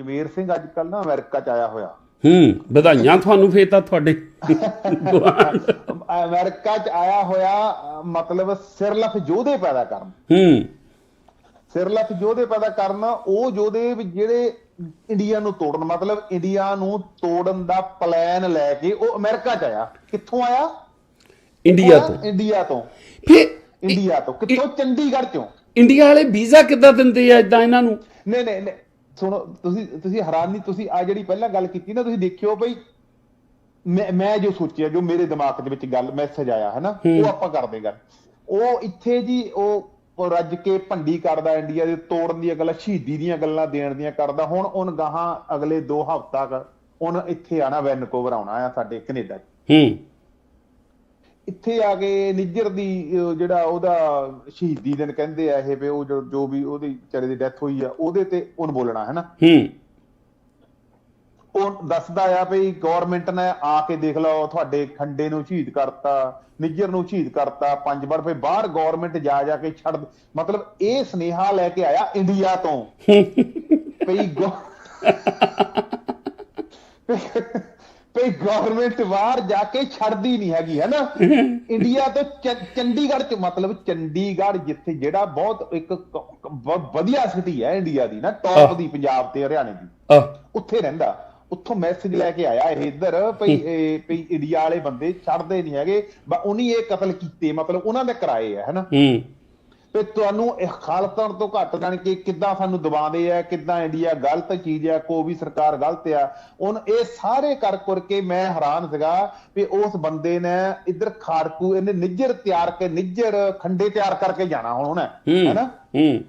ਜਮੇਰ ਸਿੰਘ ਅੱਜ ਕੱਲ ਨਾ ਅਮਰੀਕਾ ਚ ਆਇਆ ਹੋਇਆ। ਹੂੰ ਵਧਾਈਆਂ ਤੁਹਾਨੂੰ ਫੇਰ ਤਾਂ ਤੁਹਾਡੇ। ਅਮਰੀਕਾ ਚ ਆਇਆ ਹੋਇਆ ਮਤਲਬ ਸਿਰਲਫ ਯੋਧੇ ਪੈਦਾ ਕਰਨ। ਹੂੰ। ਸਿਰਲਫ ਯੋਧੇ ਪੈਦਾ ਕਰਨ ਉਹ ਯੋਧੇ ਜਿਹੜੇ ਇੰਡੀਆ ਨੂੰ ਤੋੜਨ ਮਤਲਬ ਇੰਡੀਆ ਨੂੰ ਤੋੜਨ ਦਾ ਪਲਾਨ ਲੈ ਕੇ ਉਹ ਅਮਰੀਕਾ ਚ ਆਇਆ। ਕਿੱਥੋਂ ਆਇਆ? ਇੰਡੀਆ ਤੋਂ। ਇੰਡੀਆ ਤੋਂ। ਫੇਰ ਇੰਡੀਆ ਤੋਂ। ਕਿੱਥੋਂ? ਚੰਡੀਗੜ੍ਹ ਚੋਂ। ਇੰਡੀਆ ਵਾਲੇ ਵੀਜ਼ਾ ਕਿੱਦਾਂ ਦਿੰਦੇ ਆ ਇਦਾਂ ਇਹਨਾਂ ਨੂੰ? ਨਹੀਂ ਨਹੀਂ ਨਹੀਂ। ਸੁਣੋ ਤੁਸੀਂ ਤੁਸੀਂ ਹੈਰਾਨ ਨਹੀਂ ਤੁਸੀਂ ਆ ਜਿਹੜੀ ਪਹਿਲਾਂ ਗੱਲ ਕੀਤੀ ਨਾ ਤੁਸੀਂ ਦੇਖਿਓ ਬਈ ਮੈਂ ਮੈਂ ਜੋ ਸੋਚਿਆ ਜੋ ਮੇਰੇ ਦਿਮਾਗ ਦੇ ਵਿੱਚ ਗੱਲ ਮੈਸੇਜ ਆਇਆ ਹੈ। ਨਾ ਉਹ ਆਪਾਂ ਕਰਦੇ ਗੱਲ। ਉਹ ਇੱਥੇ ਜੀ ਉਹ ਉਹ ਰੱਜ ਕੇ ਭੰਡੀ ਕਰਦਾ ਇੰਡੀਆ ਦੇ ਤੋੜਨ ਦੀਆਂ ਗੱਲਾਂ ਸ਼ਹੀਦੀ ਦੀਆਂ ਗੱਲਾਂ ਦੇਣ ਦੀਆਂ ਕਰਦਾ। ਹੁਣ ਉਹਨ ਗਾਹਾਂ ਅਗਲੇ 2 ਹਫ਼ਤਾ ਕ ਉਹਨ ਇੱਥੇ ਆਣਾ ਵੈਨਕੂਵਰ ਆਉਣਾ ਆ ਸਾਡੇ ਕੈਨੇਡਾ 'ਚ। ਹੂੰ। ਇੱਥੇ ਆ ਕੇ ਨਿੱਜਰ ਦੀ ਜਿਹੜਾ ਉਹਦਾ ਸ਼ਹੀਦੀ ਦਿਨ ਕਹਿੰਦੇ ਆ ਇਹ ਵੀ ਉਹ ਜੋ- ਜੋ ਵੀ ਉਹਦੀ ਵਿਚਾਰੇ ਦੀ ਡੈਥ ਹੋਈ ਆ ਉਹਦੇ ਤੇ ਉਹਨ ਬੋਲਣਾ ਹੈ ਨਾ? ਹੂੰ। ਉਹ ਦੱਸਦਾ ਆ ਵੀ ਗਵਰਨਮੈਂਟ ਨੇ ਆ ਕੇ ਦੇਖ ਲਓ ਤੁਹਾਡੇ ਖੰਡੇ ਨੂੰ ਸ਼ਹੀਦ ਕਰਤਾ ਨਿੱਜਰ ਨੂੰ ਸ਼ਹੀਦ ਕਰਤਾ ਪੰਜ ਵਾਰ ਫੇ ਬਾਹਰ ਗਵਰਨਮੈਂਟ ਜਾ ਜਾ ਕੇ ਛੱਡ ਮਤਲਬ ਇਹ ਸਨੇਹਾ ਲੈ ਕੇ ਆਇਆ ਇੰਡੀਆ ਤੋਂ। ਪਈ ਪਈ ਗਵਰਨਮੈਂਟ ਬਾਹਰ ਜਾ ਕੇ ਛੱਡਦੀ ਨਹੀਂ ਹੈਗੀ ਹੈ ਨਾ? ਇੰਡੀਆ ਤੋਂ ਚੰਡੀਗੜ੍ਹ ਚ ਮਤਲਬ ਚੰਡੀਗੜ੍ਹ ਜਿੱਥੇ ਜਿਹੜਾ ਬਹੁਤ ਇੱਕ ਬਹੁਤ ਵਧੀਆ ਸਿਟੀ ਹੈ ਇੰਡੀਆ ਦੀ ਨਾ ਟੌਪ। ਦੀ ਪੰਜਾਬ ਤੇ ਹਰਿਆਣੇ ਦੀ। ਉੱਥੇ ਰਹਿੰਦਾ। ਉੱਥੋਂ ਮੈਸੇਜ ਲੈ ਕੇ ਆਇਆ ਇਹ ਇੱਧਰ ਭਈ ਇਹ ਭਈ ਇੰਡੀਆ ਵਾਲੇ ਬੰਦੇ ਛੱਡਦੇ ਨਹੀਂ ਹੈਗੇ ਬਾ ਉਨੀ ਇਹ ਕਤਲ ਕੀਤੇ ਮਤਲਬ ਉਹਨਾਂ ਦੇ ਕਰਾਏ ਆ ਹੈਨਾ ਹੂੰ। ਤੇ ਤੁਹਾਨੂੰ ਇਹ ਖਾਲਸਾ ਤੋਂ ਘੱਟ ਜਾਣ ਕਿ ਕਿੱਦਾਂ ਸਾਨੂੰ ਦਬਾਉਂਦੇ ਆ ਕਿੱਦਾਂ ਇੰਡੀਆ ਗਲਤ ਚੀਜ਼ ਆ ਕੋਈ ਵੀ ਸਰਕਾਰ ਗਲਤ ਆ ਹੁਣ ਇਹ ਸਾਰੇ ਕਰ ਕਰਕੇ ਮੈਂ ਹੈਰਾਨ ਸੀਗਾ ਵੀ ਉਸ ਬੰਦੇ ਨੇ ਇੱਧਰ ਖਾੜਕੂ ਇਹਨੇ ਨਿੱਜਰ ਤਿਆਰ ਕੇ ਨਿੱਜਰ ਖੰਡੇ ਤਿਆਰ ਕਰਕੇ ਜਾਣਾ ਹੁਣ ਉਹਨੇ ਹੂੰ ਹੈਨਾ? ਹੂੰ।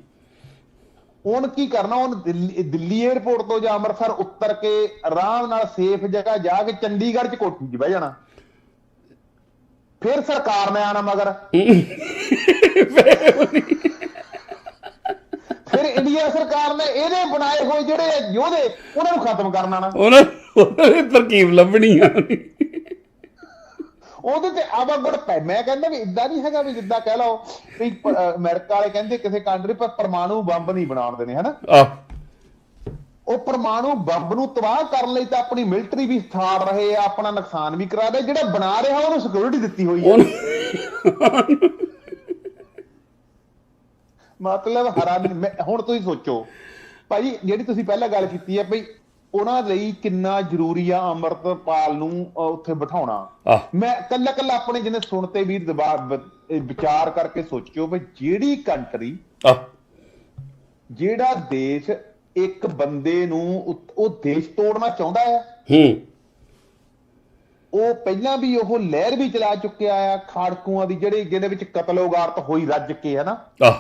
ਹੁਣ ਕੀ ਕਰਨਾ ਦਿੱਲੀ ਦਿੱਲੀ 에ਅਰਪੋਰਟ ਤੋਂ ਜਾਂ ਅੰਮ੍ਰਿਤਸਰ ਉੱਤਰ ਕੇ ਆਰਾਮ ਨਾਲ ਸੇਫ ਜਗ੍ਹਾ ਜਾ ਕੇ ਚੰਡੀਗੜ੍ਹ 'ਚ ਕੋਠੀ 'ਚ ਬਹਿ ਜਾਣਾ। ਫਿਰ ਸਰਕਾਰ ਨੇ ਆਣਾ ਮਗਰ। ਫਿਰ ਇੰਡੀਆ ਸਰਕਾਰ ਨੇ ਇਹਦੇ ਬਣਾਏ ਹੋਏ ਜਿਹੜੇ ਯੋਧੇ ਉਹਨਾਂ ਨੂੰ ਖਤਮ ਕਰਨਾ ਨਾ ਉਹਨਾਂ ਨੇ ਤਰਕੀਬ ਲੱਭਣੀ ਆ। ਉਹਦੇ ਤੇ ਆਵਾਗੜ ਪੈ ਮੈਂ ਕਹਿੰਦਾ ਵੀ ਇਦਾਂ ਨਹੀਂ ਹੈਗਾ ਵੀ ਜਿੱਦਾਂ ਕਹਿ ਲਓ ਵੀ ਅਮਰੀਕਾ ਵਾਲੇ ਕਹਿੰਦੇ ਕਿਸੇ ਕੰਟਰੀ ਪਰ ਪਰਮਾਣੂ ਬੰਬ ਨਹੀਂ ਬਣਾਉਣ ਦੇਣੇ ਹਨਾ? ਆ। ਉਹ ਪਰਮਾਣੂ ਬੰਬ ਨੂੰ ਤਬਾਹ ਕਰਨ ਲਈ ਤਾਂ ਆਪਣੀ ਮਿਲਟਰੀ ਵੀ ਸਾੜ ਰਹੇ ਆ ਆਪਣਾ ਨੁਕਸਾਨ ਵੀ ਕਰਾ ਰਹੇ ਜਿਹੜਾ ਬਣਾ ਰਿਹਾ ਉਹਨੂੰ ਸਿਕਿਉਰਿਟੀ ਦਿੱਤੀ ਹੋਈ ਹੈ ਮਤਲਬ ਹੈਰਾਨ ਮੈਂ- ਹੁਣ ਤੁਸੀਂ ਸੋਚੋ। ਭਾਈ ਜਿਹੜੀ ਤੁਸੀਂ ਪਹਿਲਾਂ ਗੱਲ ਕੀਤੀ ਹੈ ਭਈ ਉਹਨਾਂ ਲਈ ਕਿੰਨਾ ਜ਼ਰੂਰੀ ਆ ਅਮਰਤਪਾਲ ਨੂੰ ਉੱਥੇ ਬਿਠਾਉਣਾ। ਮੈਂ ਕੱਲਾ ਕੱਲਾ ਆਪਣੇ ਜਿਹਨੇ ਸੁਣ ਤੇ ਵੀ ਦਬਾਅ ਬ- ਇਹ ਵਿਚਾਰ ਕਰਕੇ ਸੋਚਿਓ ਵੀ ਜਿਹੜੀ ਕੰਟਰੀ ਜਿਹੜਾ ਦੇਸ਼ ਇੱਕ ਬੰਦੇ ਨੂੰ ਉਹ ਦੇਸ਼ ਤੋੜਨਾ ਚਾਹੁੰਦਾ ਹੈ। ਹੂੰ। ਉਹ ਪਹਿਲਾਂ ਵੀ ਉਹ ਲਹਿਰ ਵੀ ਚਲਾ ਚੁੱਕਿਆ ਆ ਖਾੜਕੂਆਂ ਦੀ ਜਿਹੜੀ ਜਿਹਦੇ ਵਿੱਚ ਕਤਲੋਗਾਰਤ ਹੋਈ ਰੱਜ ਕੇ ਹਨਾ ਆ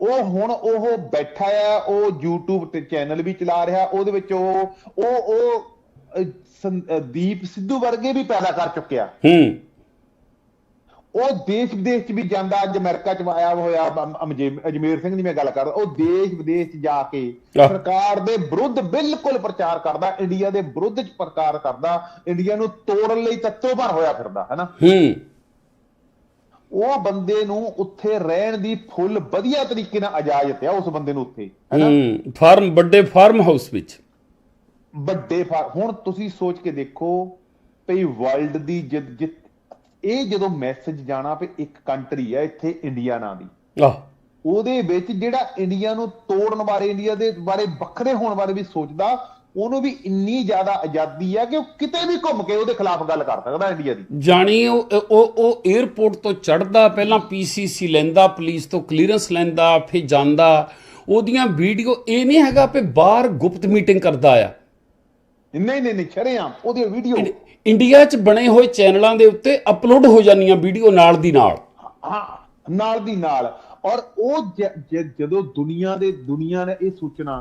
ਉਹ ਹੁਣ ਉਹ ਬੈਠਾ ਆ ਉਹ YouTube ਤੇ ਚੈਨਲ ਵੀ ਚਲਾ ਰਿਹਾ ਉਹਦੇ ਵਿੱਚ ਉਹ ਉਹ ਉਹ ਦੀਪ ਸਿੱਧੂ ਵਰਗੇ ਵੀ ਪੈਦਾ ਕਰ ਚੁੱਕਿਆ। ਹੂੰ। ਉਹ ਦੇਸ਼ ਵਿਦੇਸ਼ ਚ ਵੀ ਜਾਂਦਾ ਅੱਜ ਅਮਰੀਕਾ ਚ ਆਇਆ ਹੋਇਆ ਅਜਮੇਰ ਸਿੰਘ ਦੀ ਮੈਂ ਗੱਲ ਕਰਦਾ ਉਹ ਦੇਸ਼ ਵਿਦੇਸ਼ ਚ ਜਾ ਕੇ। ਸਰਕਾਰ ਦੇ ਵਿਰੁੱਧ ਬਿਲਕੁਲ ਪ੍ਰਚਾਰ ਕਰਦਾ ਇੰਡੀਆ ਦੇ ਵਿਰੁੱਧ ਚ ਪ੍ਰਚਾਰ ਕਰਦਾ ਇੰਡੀਆ ਨੂੰ ਤੋੜਨ ਲਈ ਤੱਤੋ ਭਰ ਹੋਇਆ ਫਿਰਦਾ ਹੈਨਾ ਹੂੰ। ਉਹ ਬੰਦੇ ਨੂੰ ਉੱਥੇ ਰਹਿਣ ਦੀ ਫੁੱਲ ਵਧੀਆ ਤਰੀਕੇ ਨਾਲ ਇਜਾਜ਼ਤ ਆ ਉਸ ਬੰਦੇ ਨੂੰ ਉੱਥੇ ਹੈਨਾ? ਹੂੰ ਫਾਰਮ ਵੱਡੇ ਫਾਰਮ ਹਾਊਸ ਵਿੱਚ। ਵੱਡੇ ਹੁਣ ਤੁਸੀਂ ਸੋਚ ਕੇ ਦੇਖੋ ਭਈ ਵਰਲਡ ਦੀ ਜਿੱਦ ਜਿੱਤ ਇਹ ਜਦੋਂ ਮੈਸੇਜ ਜਾਣਾ ਵੀ ਇੱਕ ਕੰਟਰੀ ਹੈ ਇੱਥੇ ਇੰਡੀਆ ਨਾਂ ਦੀ ਆ ਉਹਦੇ ਵਿੱਚ ਜਿਹੜਾ ਇੰਡੀਆ ਨੂੰ ਤੋੜਨ ਬਾਰੇ ਇੰਡੀਆ ਦੇ ਬਾਰੇ ਵੱਖਰੇ ਹੋਣ ਬਾਰੇ ਵੀ ਸੋਚਦਾ ਉਹਨੂੰ ਵੀ ਇੰਨੀ ਜ਼ਿਆਦਾ ਆਜ਼ਾਦੀ ਹੈ ਕਿ ਉਹ ਕਿਤੇ ਵੀ ਘੁੰਮ ਕੇ ਉਹਦੇ ਖਿਲਾਫ ਗੱਲ ਕਰ ਸਕਦਾ ਇੰਡੀਆ ਦੀ। ਜਾਣੀ ਉਹ ਉਹ ਉਹ 에ਅਰਪੋਰਟ ਤੋਂ ਚੜਦਾ ਪਹਿਲਾਂ ਪੀਸੀਸੀ ਲੈਂਦਾ ਪੁਲਿਸ ਤੋਂ ਕਲੀਅਰੈਂਸ ਲੈਂਦਾ ਫਿਰ ਜਾਂਦਾ। ਉਹਦੀਆਂ ਵੀਡੀਓ ਇਹ ਨਹੀਂ ਹੈਗਾ ਕਿ ਬਾਹਰ ਗੁਪਤ ਮੀਟਿੰਗ ਕਰਦਾ ਆ। ਨਹੀਂ ਨਹੀਂ ਨਹੀਂ ਛੜਿਆ ਉਹਦੀ ਵੀਡੀਓ ਇੰਡੀਆ 'ਚ ਬਣੇ ਹੋਏ ਚੈਨਲਾਂ ਦੇ ਉੱਤੇ ਅਪਲੋਡ ਹੋ ਜਾਂਦੀਆਂ ਵੀਡੀਓ ਨਾਲ ਦੀ ਨਾਲ। ਹਾਂ ਨਾਲ ਦੀ ਨਾਲ। ਔਰ ਉਹ ਜਦੋਂ ਦੁਨੀਆ ਦੇ ਦੁਨੀਆ ਨੇ ਇਹ ਸੋਚਣਾ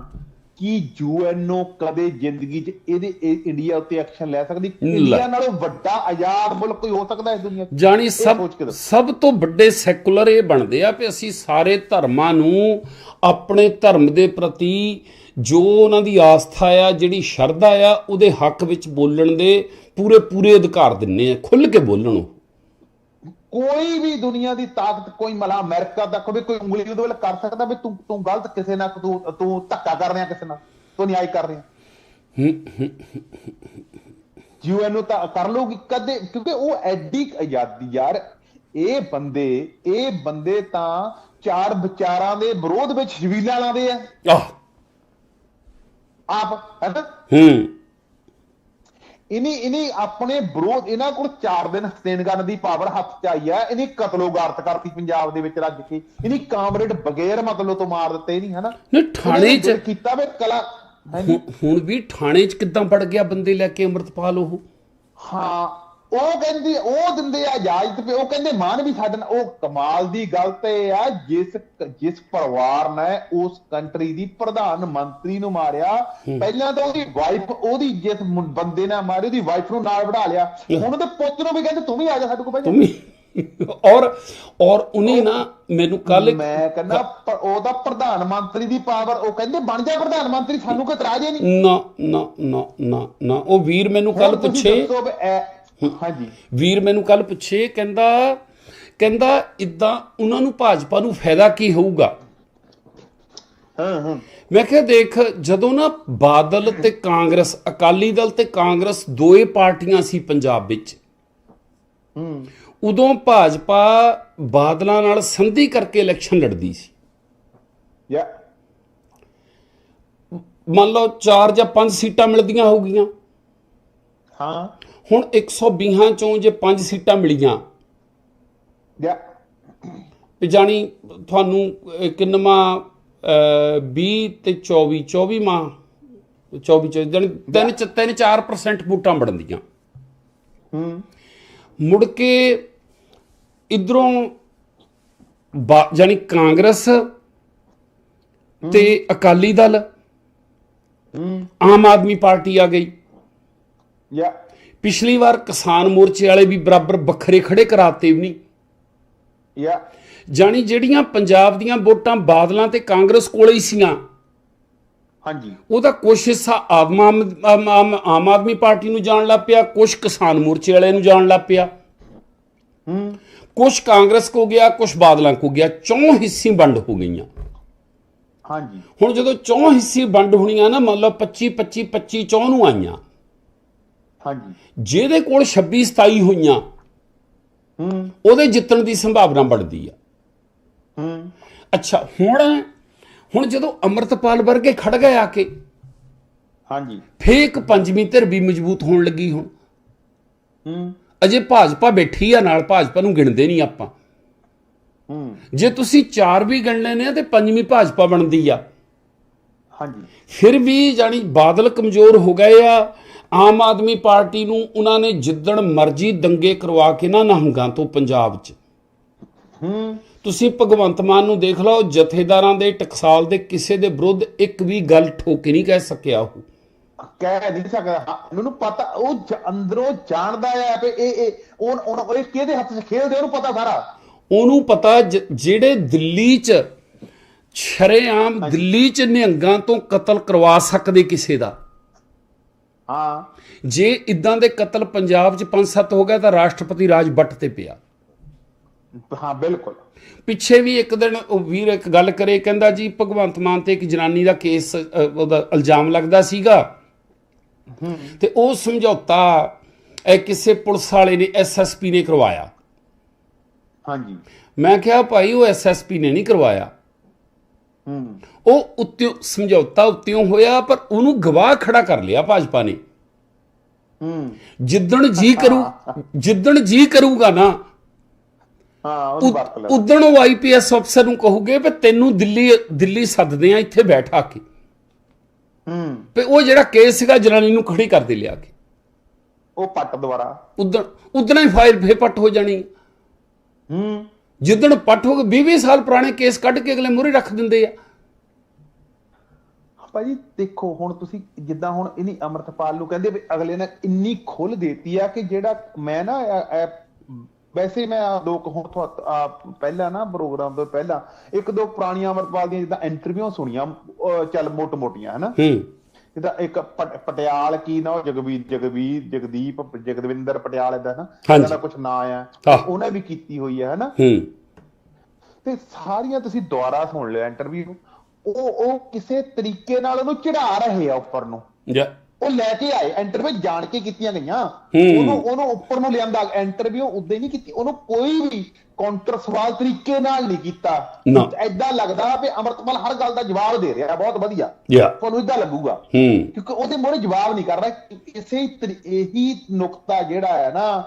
ਕਿ ਯੂਐਨਓ ਕਦੇ ਜ਼ਿੰਦਗੀ 'ਚ ਇਹਦੇ ਇਹ ਇੰਡੀਆ ਉੱਤੇ ਐਕਸ਼ਨ ਲੈ ਸਕਦੀ? ਇੰਡੀਆ ਨਾਲੋਂ ਵੱਡਾ ਆਜ਼ਾਦ ਮੁਲਕ ਕੋਈ ਹੋ ਸਕਦਾ ਇਸ ਦੁਨੀਆ 'ਚ? ਜਾਣੀ ਇਹ ਸਭ। ਸਭ ਤੋਂ ਵੱਡੇ ਸੈਕੂਲਰ ਇਹ ਬਣਦੇ ਆ ਕਿ ਅਸੀਂ ਸਾਰੇ ਧਰਮਾਂ ਨੂੰ ਆਪਣੇ ਧਰਮ ਦੇ ਪ੍ਰਤੀ ਜੋ ਉਹਨਾਂ ਦੀ ਆਸਥਾ ਆ ਜਿਹੜੀ ਸ਼ਰਧਾ ਆ ਉਹਦੇ ਹੱਕ ਵਿੱਚ ਬੋਲਣ ਦੇ ਪੂਰੇ ਪੂਰੇ ਅਧਿਕਾਰ ਦਿੰਨੇ ਆ। ਖੁੱਲ ਕੇ ਬੋਲਣ। ਕੋਈ ਵੀ ਦੁਨੀਆ ਦੀ ਤਾਕਤ ਕੋਈ ਮਲਾ ਅਮਰੀਕਾ ਤੱਕ ਵੀ ਕੋਈ ਉਂਗਲੀ ਉਹਦੇ ਵੱਲ ਕਰ ਸਕਦਾ ਵੀ ਤੂੰ ਤੂੰ ਗਲਤ ਕਿਸੇ ਨਾਲ ਤੂੰ ਤੂੰ ਧੱਕਾ ਕਰ ਰਿਹਾ ਕਿਸੇ ਨਾਲ ਤੂੰ ਨਿਆਂ ਕਰ ਰਿਹਾ। ਹੂੰ ਹੂੰ ਯੂਐਨ ਨੂੰ ਤਾਂ ਕਰ ਲਊਗੀ ਕਦੇ ਕਿਉਂਕਿ ਉਹ ਐਡੀ ਆਜ਼ਾਦੀ ਯਾਰ ਇਹ ਬੰਦੇ ਇਹ ਬੰਦੇ ਤਾਂ ਚਾਰ ਵਿਚਾਰਾਂ ਦੇ ਵਿਰੋਧ ਵਿੱਚ ਸ਼ਬੀਲਾਂ ਲਾਉਂਦੇ ਆ। ਆਪ ਹੈਨਾ ਹੂੰ। ਇਨੀ ਇਨੀ ਆਪਣੇ ਵਿਰੋਧ ਇਹਨਾਂ ਕੋਲ 4 ਦਿਨ ਹਸਤੇਨ ਕਰਨ ਦੀ ਪਾਵਰ ਹੱਥ 'ਚ ਆਈ ਆ ਇਨੀ ਕਤਲੋਗਾਰਤ ਕਰਤੀ ਪੰਜਾਬ ਦੇ ਵਿੱਚ ਰੱਜ ਕੇ ਇਨੀ ਕਾਮਰੇਡ ਬਗੈਰ ਮਤਲਬ ਤੋਂ ਮਾਰ ਦਿੱਤੇ ਨਹੀਂ ਹਨਾ? ਨਹੀਂ ਥਾਣੇ 'ਚ ਇਹਨੇ ਕੀਤਾ ਵੇ ਕਲਾ ਹੁਣ- ਹੁਣ ਵੀ ਥਾਣੇ 'ਚ ਕਿੱਦਾਂ ਵੜ ਗਿਆ ਬੰਦੇ ਲੈ ਕੇ ਅੰਮ੍ਰਿਤਪਾਲ ਉਹ? ਹਾਂ ਉਹ ਕਹਿੰਦੀ ਉਹ ਦਿੰਦੇ ਆ ਇਜਾਜ਼ਤ ਤੇ ਉਹ ਕਹਿੰਦੇ ਮਾਨ ਵੀ ਸਾਡੇ ਨਾਲ ਉਹ ਕਮਾਲ ਦੀ ਗੱਲ ਤੇ ਆ ਜਿਸ ਜਿਸ ਪਰਿਵਾਰ ਨੇ ਉਸ ਕੰਟਰੀ ਦੀ ਪ੍ਰਧਾਨ ਮੰਤਰੀ ਨੂੰ ਮਾਰਿਆ ਪਹਿਲਾਂ ਤਾਂ ਉਹਦੀ ਵਾਈਫ ਉਹਦੀ ਜਿਸ ਬੰਦੇ ਨੇ ਮਾਰੀ ਉਹਦੀ ਵਾਈਫ ਨੂੰ ਨਾਲ ਵੜਾ ਲਿਆ। ਹੁਣ ਉਹਦੇ ਪੁੱਤ ਨੂੰ ਵੀ ਕਹਿੰਦੇ ਤੂੰ ਵੀ ਆ ਜਾ ਸਾਡੇ ਕੋਲ ਭਾਈ ਤੂੰ ਵੀ ਔਰ ਔਰ ਉਹਨੇ ਨਾ ਮੈਨੂੰ ਕੱਲ ਮੈਂ ਕਹਿੰਦਾ ਪ- ਉਹਦਾ ਪ੍ਰਧਾਨ ਮੰਤਰੀ ਦੀ ਪਾਵਰ ਉਹ ਕਹਿੰਦੇ ਬਣ ਜਾ ਪ੍ਰਧਾਨ ਮੰਤਰੀ ਸਾਨੂੰ ਕੋਈ ਇਤਰਾਜ਼ ਹੀ ਨਹੀਂ। ਨਾ ਨਾ ਨਾ ਨਾ ਉਹ ਵੀਰ ਮੈਨੂੰ ਕੱਲ ਪੁੱਛੇ ਹਾਂਜੀ। ਵੀਰ ਮੈਨੂੰ ਕੱਲ ਪੁੱਛੇ ਕਹਿੰਦਾ ਕਹਿੰਦਾ ਇਦਾਂ ਉਹਨਾਂ ਨੂੰ ਭਾਜਪਾ ਨੂੰ ਫਾਇਦਾ ਕੀ ਹੋਊਗਾ? ਹਾਂ ਹਾਂ। ਮੈਂ ਕਿਹਾ ਦੇਖ ਜਦੋਂ ਨਾ ਬਾਦਲ ਤੇ ਕਾਂਗਰਸ ਅਕਾਲੀ ਦਲ ਤੇ ਕਾਂਗਰਸ ਦੋਏ ਪਾਰਟੀਆਂ ਸੀ ਪੰਜਾਬ ਵਿੱਚ ਹੂੰ। ਉਦੋਂ ਭਾਜਪਾ ਬਾਦਲਾਂ ਨਾਲ ਸੰਧੀ ਕਰਕੇ ਇਲੈਕਸ਼ਨ ਲੜਦੀ ਸੀ। ਯਾ। ਮੰਨ ਲਓ 4 ਜਾਂ 5 ਸੀਟਾਂ ਮਿਲਦੀਆਂ ਹੋਗੀਆਂ ਹਾਂ। ਹੁਣ 120 ਚੋਂ ਜੇ 5 ਸੀਟਾਂ ਮਿਲੀਆਂ। ਯਾ ਜਾਣੀ ਤੁਹਾਨੂੰ ਕਿੰਨਵਾਂ ਅਹ, 20 ਤੇ 24 24 ਮਾਹ 24 ਚ ਜਾਣੀ ਤਿੰਨ ਚ ਤਿੰਨ 4% ਵੋਟਾਂ ਬਣਦੀਆਂ। ਹੂੰ। ਮੁੜ ਕੇ ਇਧਰੋਂ ਜਾਣੀ ਕਾਂਗਰਸ ਤੇ ਅਕਾਲੀ ਦਲ ਹੂੰ। ਆਮ ਆਦਮੀ ਪਾਰਟੀ ਆ ਗਈ। ਯਾ ਪਿਛਲੀ ਵਾਰ ਕਿਸਾਨ ਮੋਰਚੇ ਵਾਲੇ ਵੀ ਬਰਾਬਰ ਵੱਖਰੇ ਖੜੇ ਕਰਾਤੇ ਵੀ ਨਹੀਂ। ਯਾ। ਜਾਣੀ ਜਿਹੜੀਆਂ ਪੰਜਾਬ ਦੀਆਂ ਵੋਟਾਂ ਬਾਦਲਾਂ ਤੇ ਕਾਂਗਰਸ ਕੋਲੇ ਹੀ ਸੀਆਂ ਹਾਂਜੀ। ਉਹਦਾ ਕੁਛ ਹਿੱਸਾ ਆਮ ਆਮ- ਆਦਮੀ ਪਾਰਟੀ ਨੂੰ ਜਾਣ ਲੱਗ ਪਿਆ ਕੁਛ ਕਿਸਾਨ ਮੋਰਚੇ ਵਾਲਿਆਂ ਨੂੰ ਜਾਣ ਲੱਗ ਪਿਆ। ਹੂੰ। ਕੁਛ ਕਾਂਗਰਸ ਕੋ ਗਿਆ ਕੁਛ ਬਾਦਲਾਂ ਕੋ ਗਿਆ ਚੌਂ ਹਿੱਸੇ ਵੰਡ ਹੋ ਗਈਆਂ। ਹਾਂਜੀ। ਹੁਣ ਜਦੋਂ ਚੌਂ ਹਿੱਸੇ ਵੰਡ ਹੋਣੀਆਂ ਨਾ ਮੰਨ ਲਓ 25 25 25 ਚੌਂ ਨੂੰ ਆਈਆਂ ਹਾਂਜੀ। ਜਿਹਦੇ ਕੋਲ 26 27 ਹੋਈਆਂ ਹੂੰ। ਉਹਦੇ ਜਿੱਤਣ ਦੀ ਸੰਭਾਵਨਾ ਬਣਦੀ ਆ। ਹੂੰ। ਅੱਛਾ ਹੁਣ ਹੁਣ ਜਦੋਂ ਅੰਮ੍ਰਿਤਪਾਲ ਵਰਗੇ ਖੜ ਗਏ ਆ ਕੇ ਹਾਂਜੀ। ਫੇਕ ਪੰਜਵੀਂ ਧਿਰ ਵੀ ਮਜ਼ਬੂਤ ਹੋਣ ਲੱਗੀ ਹੁਣ। ਹੂੰ। ਅਜੇ ਭਾਜਪਾ ਬੈਠੀ ਆ ਨਾਲ ਭਾਜਪਾ ਨੂੰ ਗਿਣਦੇ ਨਹੀਂ ਆਪਾਂ। ਹੂੰ। ਜੇ ਤੁਸੀਂ ਚਾਰ ਵੀ ਗਿਣਨੇ ਨੇ ਤੇ ਪੰਜਵੀਂ ਭਾਜਪਾ ਬਣਦੀ ਆ। ਹਾਂਜੀ। ਫਿਰ ਵੀ ਜਾਨੀ ਬਾਦਲ ਕਮਜ਼ੋਰ ਹੋ ਗਏ ਆ ਆਮ ਆਦਮੀ ਪਾਰਟੀ ਨੂੰ ਉਹਨਾਂ ਨੇ ਜਿੱਦਣ ਮਰਜ਼ੀ ਦੰਗੇ ਕਰਵਾ ਕੇ ਨਾ ਨਹੰਗਾਂ ਤੋਂ ਪੰਜਾਬ 'ਚ। ਹੂੰ। ਤੁਸੀਂ ਭਗਵੰਤ ਮਾਨ ਨੂੰ ਦੇਖ ਲਓ ਜਥੇਦਾਰਾਂ ਦੇ ਟਕਸਾਲ ਦੇ ਕਿਸੇ ਦੇ ਵਿਰੁੱਧ ਇੱਕ ਵੀ ਗੱਲ ਠੋਕੇ ਨਹੀਂ ਕਹਿ ਸਕਿਆ ਉਹ। ਕਹਿ ਨਹੀਂ ਸਕਦਾ। ਉਹਨੂੰ ਪਤਾ ਉਹ ਅੰਦਰੋਂ ਜਾਣਦਾ ਆ ਵੀ ਇਹ ਇਹ ਉਹ ਉਹ ਕਿਹਦੇ ਹੱਥ 'ਚ ਖੇਲਦੇ ਉਹਨੂੰ ਪਤਾ ਸਾਰਾ। ਉਹਨੂੰ ਪਤਾ ਜਿਹੜੇ ਦਿੱਲੀ 'ਚ ਸ਼ਰੇਆਮ ਦਿੱਲੀ 'ਚ ਨਿਹੰਗਾਂ ਤੋਂ ਕਤਲ ਕਰਵਾ ਸਕਦੇ ਕਿਸੇ ਦਾ। ਹਾਂ। ਜੇ ਇਦਾਂ ਦੇ ਕਤਲ ਪੰਜਾਬ 'ਚ 5-7 ਹੋ ਗਿਆ ਤਾਂ ਰਾਸ਼ਟਰਪਤੀ ਰਾਜ ਬੱਟ ਤੇ ਪਿਆ। ਹਾਂ ਬਿਲਕੁਲ। ਪਿੱਛੇ ਵੀ ਇੱਕ ਦਿਨ ਉਹ ਵੀਰ ਇੱਕ ਗੱਲ ਕਰੇ ਕਹਿੰਦਾ ਜੀ ਭਗਵੰਤ ਮਾਨ ਤੇ ਇੱਕ ਜਨਾਨੀ ਦਾ ਕੇਸ ਉਹਦਾ ਇਲਜ਼ਾਮ ਲੱਗਦਾ ਸੀਗਾ। ਤੇ ਉਹ ਸਮਝੌਤਾ ਇਹ ਕਿਸੇ ਪੁਲਿਸ ਵਾਲੇ ਨੇ ਐਸਐਸਪੀ ਨੇ ਕਰਵਾਇਆ। ਹਾਂਜੀ। ਮੈਂ ਕਿਹਾ ਭਾਈ ਉਹ ਐਸਐਸਪੀ ਨੇ ਨਹੀਂ ਕਰਵਾਇਆ। ਉਹ ਉੱਤੇ ਸਮਝੌਤਾ ਉੱਤੇੋਂ ਹੋਇਆ ਪਰ ਉਹਨੂੰ ਗਵਾਹ ਖੜਾ ਕਰ ਲਿਆ ਭਾਜਪਾ ਨੇ। ਹੂੰ ਜਿੱਦਣ ਜੀ ਕਰੂ ਜਿੱਦਣ ਜੀ ਕਰੂਗਾ ਨਾ ਹਾਂ ਉਦਣ ਉਹ ਆਈਪੀਐਸ ਅਫਸਰ ਨੂੰ ਕਹੂਗੇ ਵੀ ਤੈਨੂੰ ਦਿੱਲੀ ਦਿੱਲੀ ਸੱਦਦੇ ਆ ਇੱਥੇ ਬੈਠਾ ਕੇ। ਹੂੰ। ਤੇ ਉਹ ਜਿਹੜਾ ਕੇਸ ਸੀਗਾ ਜਨਾਨੀ ਨੂੰ ਖੜੀ ਕਰ ਦੇ ਲਿਆ ਕੇ। ਉਹ ਪੱਟ ਦੁਆਰਾ ਉਦਣ ਉਦਣ ਹੀ ਫਾਈਲ ਫੇ ਪੱਟ ਹੋ ਜਾਣੀ। ਹੂੰ। ਜਿੱਦਣ ਪੱਟ ਹੋ ਗਏ 20 ਸਾਲ ਪੁਰਾਣੇ ਕੇਸ ਕੱਢ ਕੇ ਅਗਲੇ ਮੂਹਰੇ ਰੱਖ ਦਿੰਦੇ ਆ। ਭਾਜੀ ਦੇਖੋ ਹੁਣ ਤੁਸੀਂ ਜਿੱਦਾਂ ਹੁਣ ਇਨੀ ਅਮਰਤਪਾਲ ਨੂੰ ਕਹਿੰਦੇ ਵੀ ਅਗਲੇ ਨੇ ਇੰਨੀ ਖੁੱਲ ਦੇਤੀ ਆ ਕਿ ਜਿਹੜਾ ਮੈਂ ਨਾ ਵੈਸੇ ਮੈਂ ਲੋਕ ਹੁਣ ਪਹਿਲਾਂ ਨਾ ਪ੍ਰੋਗਰਾਮ ਤੋਂ ਪਹਿਲਾਂ ਇੱਕ ਦੋ ਪੁਰਾਣੀਆਂ ਅਮਰਤਪਾਲ ਦੀਆਂ ਜਿੱਦਾਂ ਇੰਟਰਵਿਊ ਸੁਣੀਆਂ ਚੱਲ ਮੋਟ ਮੋਟੀਆਂ ਹਨਾ ਹੂੰ ਇਹਦਾ ਇੱਕ ਪਟ- ਪਟਿਆਲ ਕੀ ਨਾ ਜਗਵੀਰ ਜਗਵੀਰ ਜਗਦੀਪ ਜਗਦਵਿੰਦਰ ਪਟਿਆਲ ਇਹਦਾ ਨਾ। ਇਹਦਾ ਕੁਝ ਨਾਂ ਆ। ਉਹਨੇ ਵੀ ਕੀਤੀ ਹੋਈ ਹੈ ਹਨਾ? ਤੇ ਸਾਰੀਆਂ ਤੁਸੀਂ ਦੁਬਾਰਾ ਸੁਣ ਲਿਓ ਇੰਟਰਵਿਊ ਉਹ ਉਹ ਕਿਸੇ ਤਰੀਕੇ ਨਾਲ ਉਹਨੂੰ ਚੜਾ ਰਹੇ ਆ ਉੱਪਰ ਨੂੰ। ਜਾਂ ਉਹ ਲੈ ਕੇ ਆਏ ਇੰਟਰਵਿਊ ਜਾਣ ਕੇ ਕੀਤੀਆਂ ਗਈਆਂ। ਉਹਨੂੰ ਉਹਨੂੰ ਉੱਪਰ ਨੂੰ ਲਿਆਂਦਾ ਇੰਟਰਵਿਊ ਉਦੋਂ ਨਹੀਂ ਕੀਤੀ। ਉਹਨੂੰ ਕੋਈ ਵੀ ਕਾਊਂਟਰ ਸਵਾਲ ਤਰੀਕੇ ਨਾਲ ਨਹੀਂ ਕੀਤਾ। ਐਦਾਂ ਲੱਗਦਾ ਵੀ ਅਮਰਤਪਾਲ ਹਰ ਗੱਲ ਦਾ ਜਵਾਬ ਦੇ ਰਿਹਾ ਬਹੁਤ ਵਧੀਆ। ਤੁਹਾਨੂੰ ਇਦਾਂ ਲੱਗੂਗਾ। ਕਿਉਂਕਿ ਉਹਦੇ ਮੋਰੇ ਜਵਾਬ ਨਹੀਂ ਕਰ ਰਿਹਾ ਇਸੇ ਇਹੀ ਨੁਕਤਾ ਜਿਹੜਾ ਹੈ ਨਾ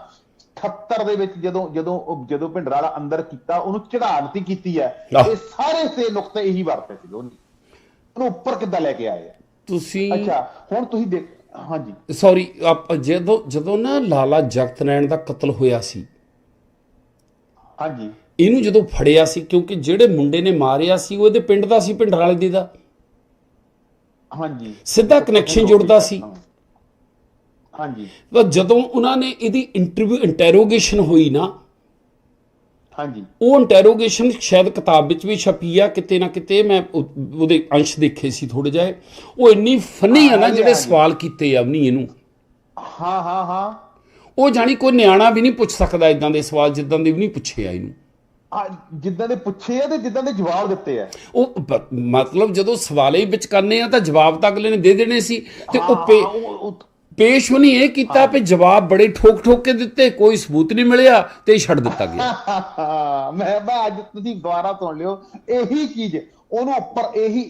78 ਦੇ ਵਿੱਚ ਜਦੋਂ ਜਦੋਂ ਜਦੋਂ ਭਿੰਡਰਾਲਾ ਅੰਦਰ ਕੀਤਾ ਉਹਨੂੰ ਚੜਾਨਤੀ ਕੀਤੀ ਹੈ। ਇਹ ਸਾਰੇ ਸੇ ਨੁਕਤੇ ਇਹੀ ਵਰਤੇ ਸੀ ਉਹਨੇ। ਉਹਨੂੰ ਉੱਪਰ ਕਿੱਦਾਂ ਲੈ ਕੇ ਆਏ ਤੁਸੀਂ ਅੱਛਾ ਹੁਣ ਤੁਸੀਂ ਦੇਖ ਹਾਂਜੀ। ਸੌਰੀ ਜਦੋਂ ਜਦੋਂ ਨਾ ਲਾਲਾ ਜਗਤ ਨੈਣ ਦਾ ਕਤਲ ਹੋਇਆ ਸੀ। ਹਾਂਜੀ। ਇਹਨੂੰ ਜਦੋਂ ਫੜਿਆ ਸੀ ਕਿਉਂਕਿ ਜਿਹੜੇ ਮੁੰਡੇ ਨੇ ਮਾਰਿਆ ਸੀ ਉਹ ਇਹਦੇ ਪਿੰਡ ਦਾ ਸੀ ਭਿੰਡਰਾਲੇ ਦੇ ਦਾ। ਹਾਂਜੀ। ਸਿੱਧਾ connection ਜੁੜਦਾ ਸੀ। ਹਾਂਜੀ। ਤਾਂ ਜਦੋਂ ਉਹਨਾਂ ਨੇ ਇਹਦੀ ਇੰਟਰਵਿਊ ਇੰਟਰੋਗੇਸ਼ਨ ਹੋਈ ਨਾ ਹਾਂਜੀ। ਉਹ ਇੰਟਰੋਗੇਸ਼ਨ ਸ਼ਾਇਦ ਕਿਤਾਬ ਵਿੱਚ ਵੀ ਛਪੀ ਆ ਕਿਤੇ ਨਾ ਕਿਤੇ ਮੈਂ ਉਹ- ਉਹਦੇ ਅੰਸ਼ ਦੇਖੇ ਸੀ ਥੋੜੇ ਜਿਹੇ। ਉਹ ਇੰਨੀ ਫਨੀ ਆ ਨਾ ਜਿਹੜੇ। ਸਵਾਲ ਕੀਤੇ ਆ ਨਹੀਂ ਇਹਨੂੰ। ਹਾਂ ਹਾਂ ਹਾਂ। ਉਹ ਜਾਣੀ ਕੋਈ ਨਿਆਣਾ ਵੀ ਨਹੀਂ ਪੁੱਛ ਸਕਦਾ ਇਦਾਂ ਦੇ ਸਵਾਲ ਜਿੱਦਾਂ ਦੇ ਵੀ ਨਹੀਂ ਪੁੱਛੇ ਆ ਇਹਨੂੰ। ਆ, ਜਿੱਦਾਂ ਦੇ ਪੁੱਛੇ ਆ ਤੇ ਜਿੱਦਾਂ ਦੇ ਜਵਾਬ ਦਿੱਤੇ ਆ। ਉਹ ਮਤਲਬ ਜਦੋਂ ਸਵਾਲੇ ਵਿੱਚ ਕਰਨੇ ਆ ਤਾਂ ਜਵਾਬ ਤਾਂ ਅਗਲੇ ਨੇ ਦੇ ਦੇਣੇ ਸੀ ਤੇ ਉਹ- ਪੇਸ਼ ਉਹਨੇ ਇਹ ਕੀਤਾ ਵੀ ਜਵਾਬ ਬੜੇ ਠੋਕ ਠੋਕ ਕੇ ਦਿੱਤੇ ਕੋਈ ਸਬੂਤ ਨਹੀਂ ਮਿਲਿਆ ਤੇ ਛੱਡ ਦਿੱਤਾ ਗਿਆ। ਮੈਂ ਮੈਂ ਅੱਜ ਤੁਸੀਂ ਦੁਬਾਰਾ ਸੁਣ ਲਿਓ ਇਹੀ ਚੀਜ਼ ਉਹਨੂੰ ਉੱਪਰ ਇਹੀ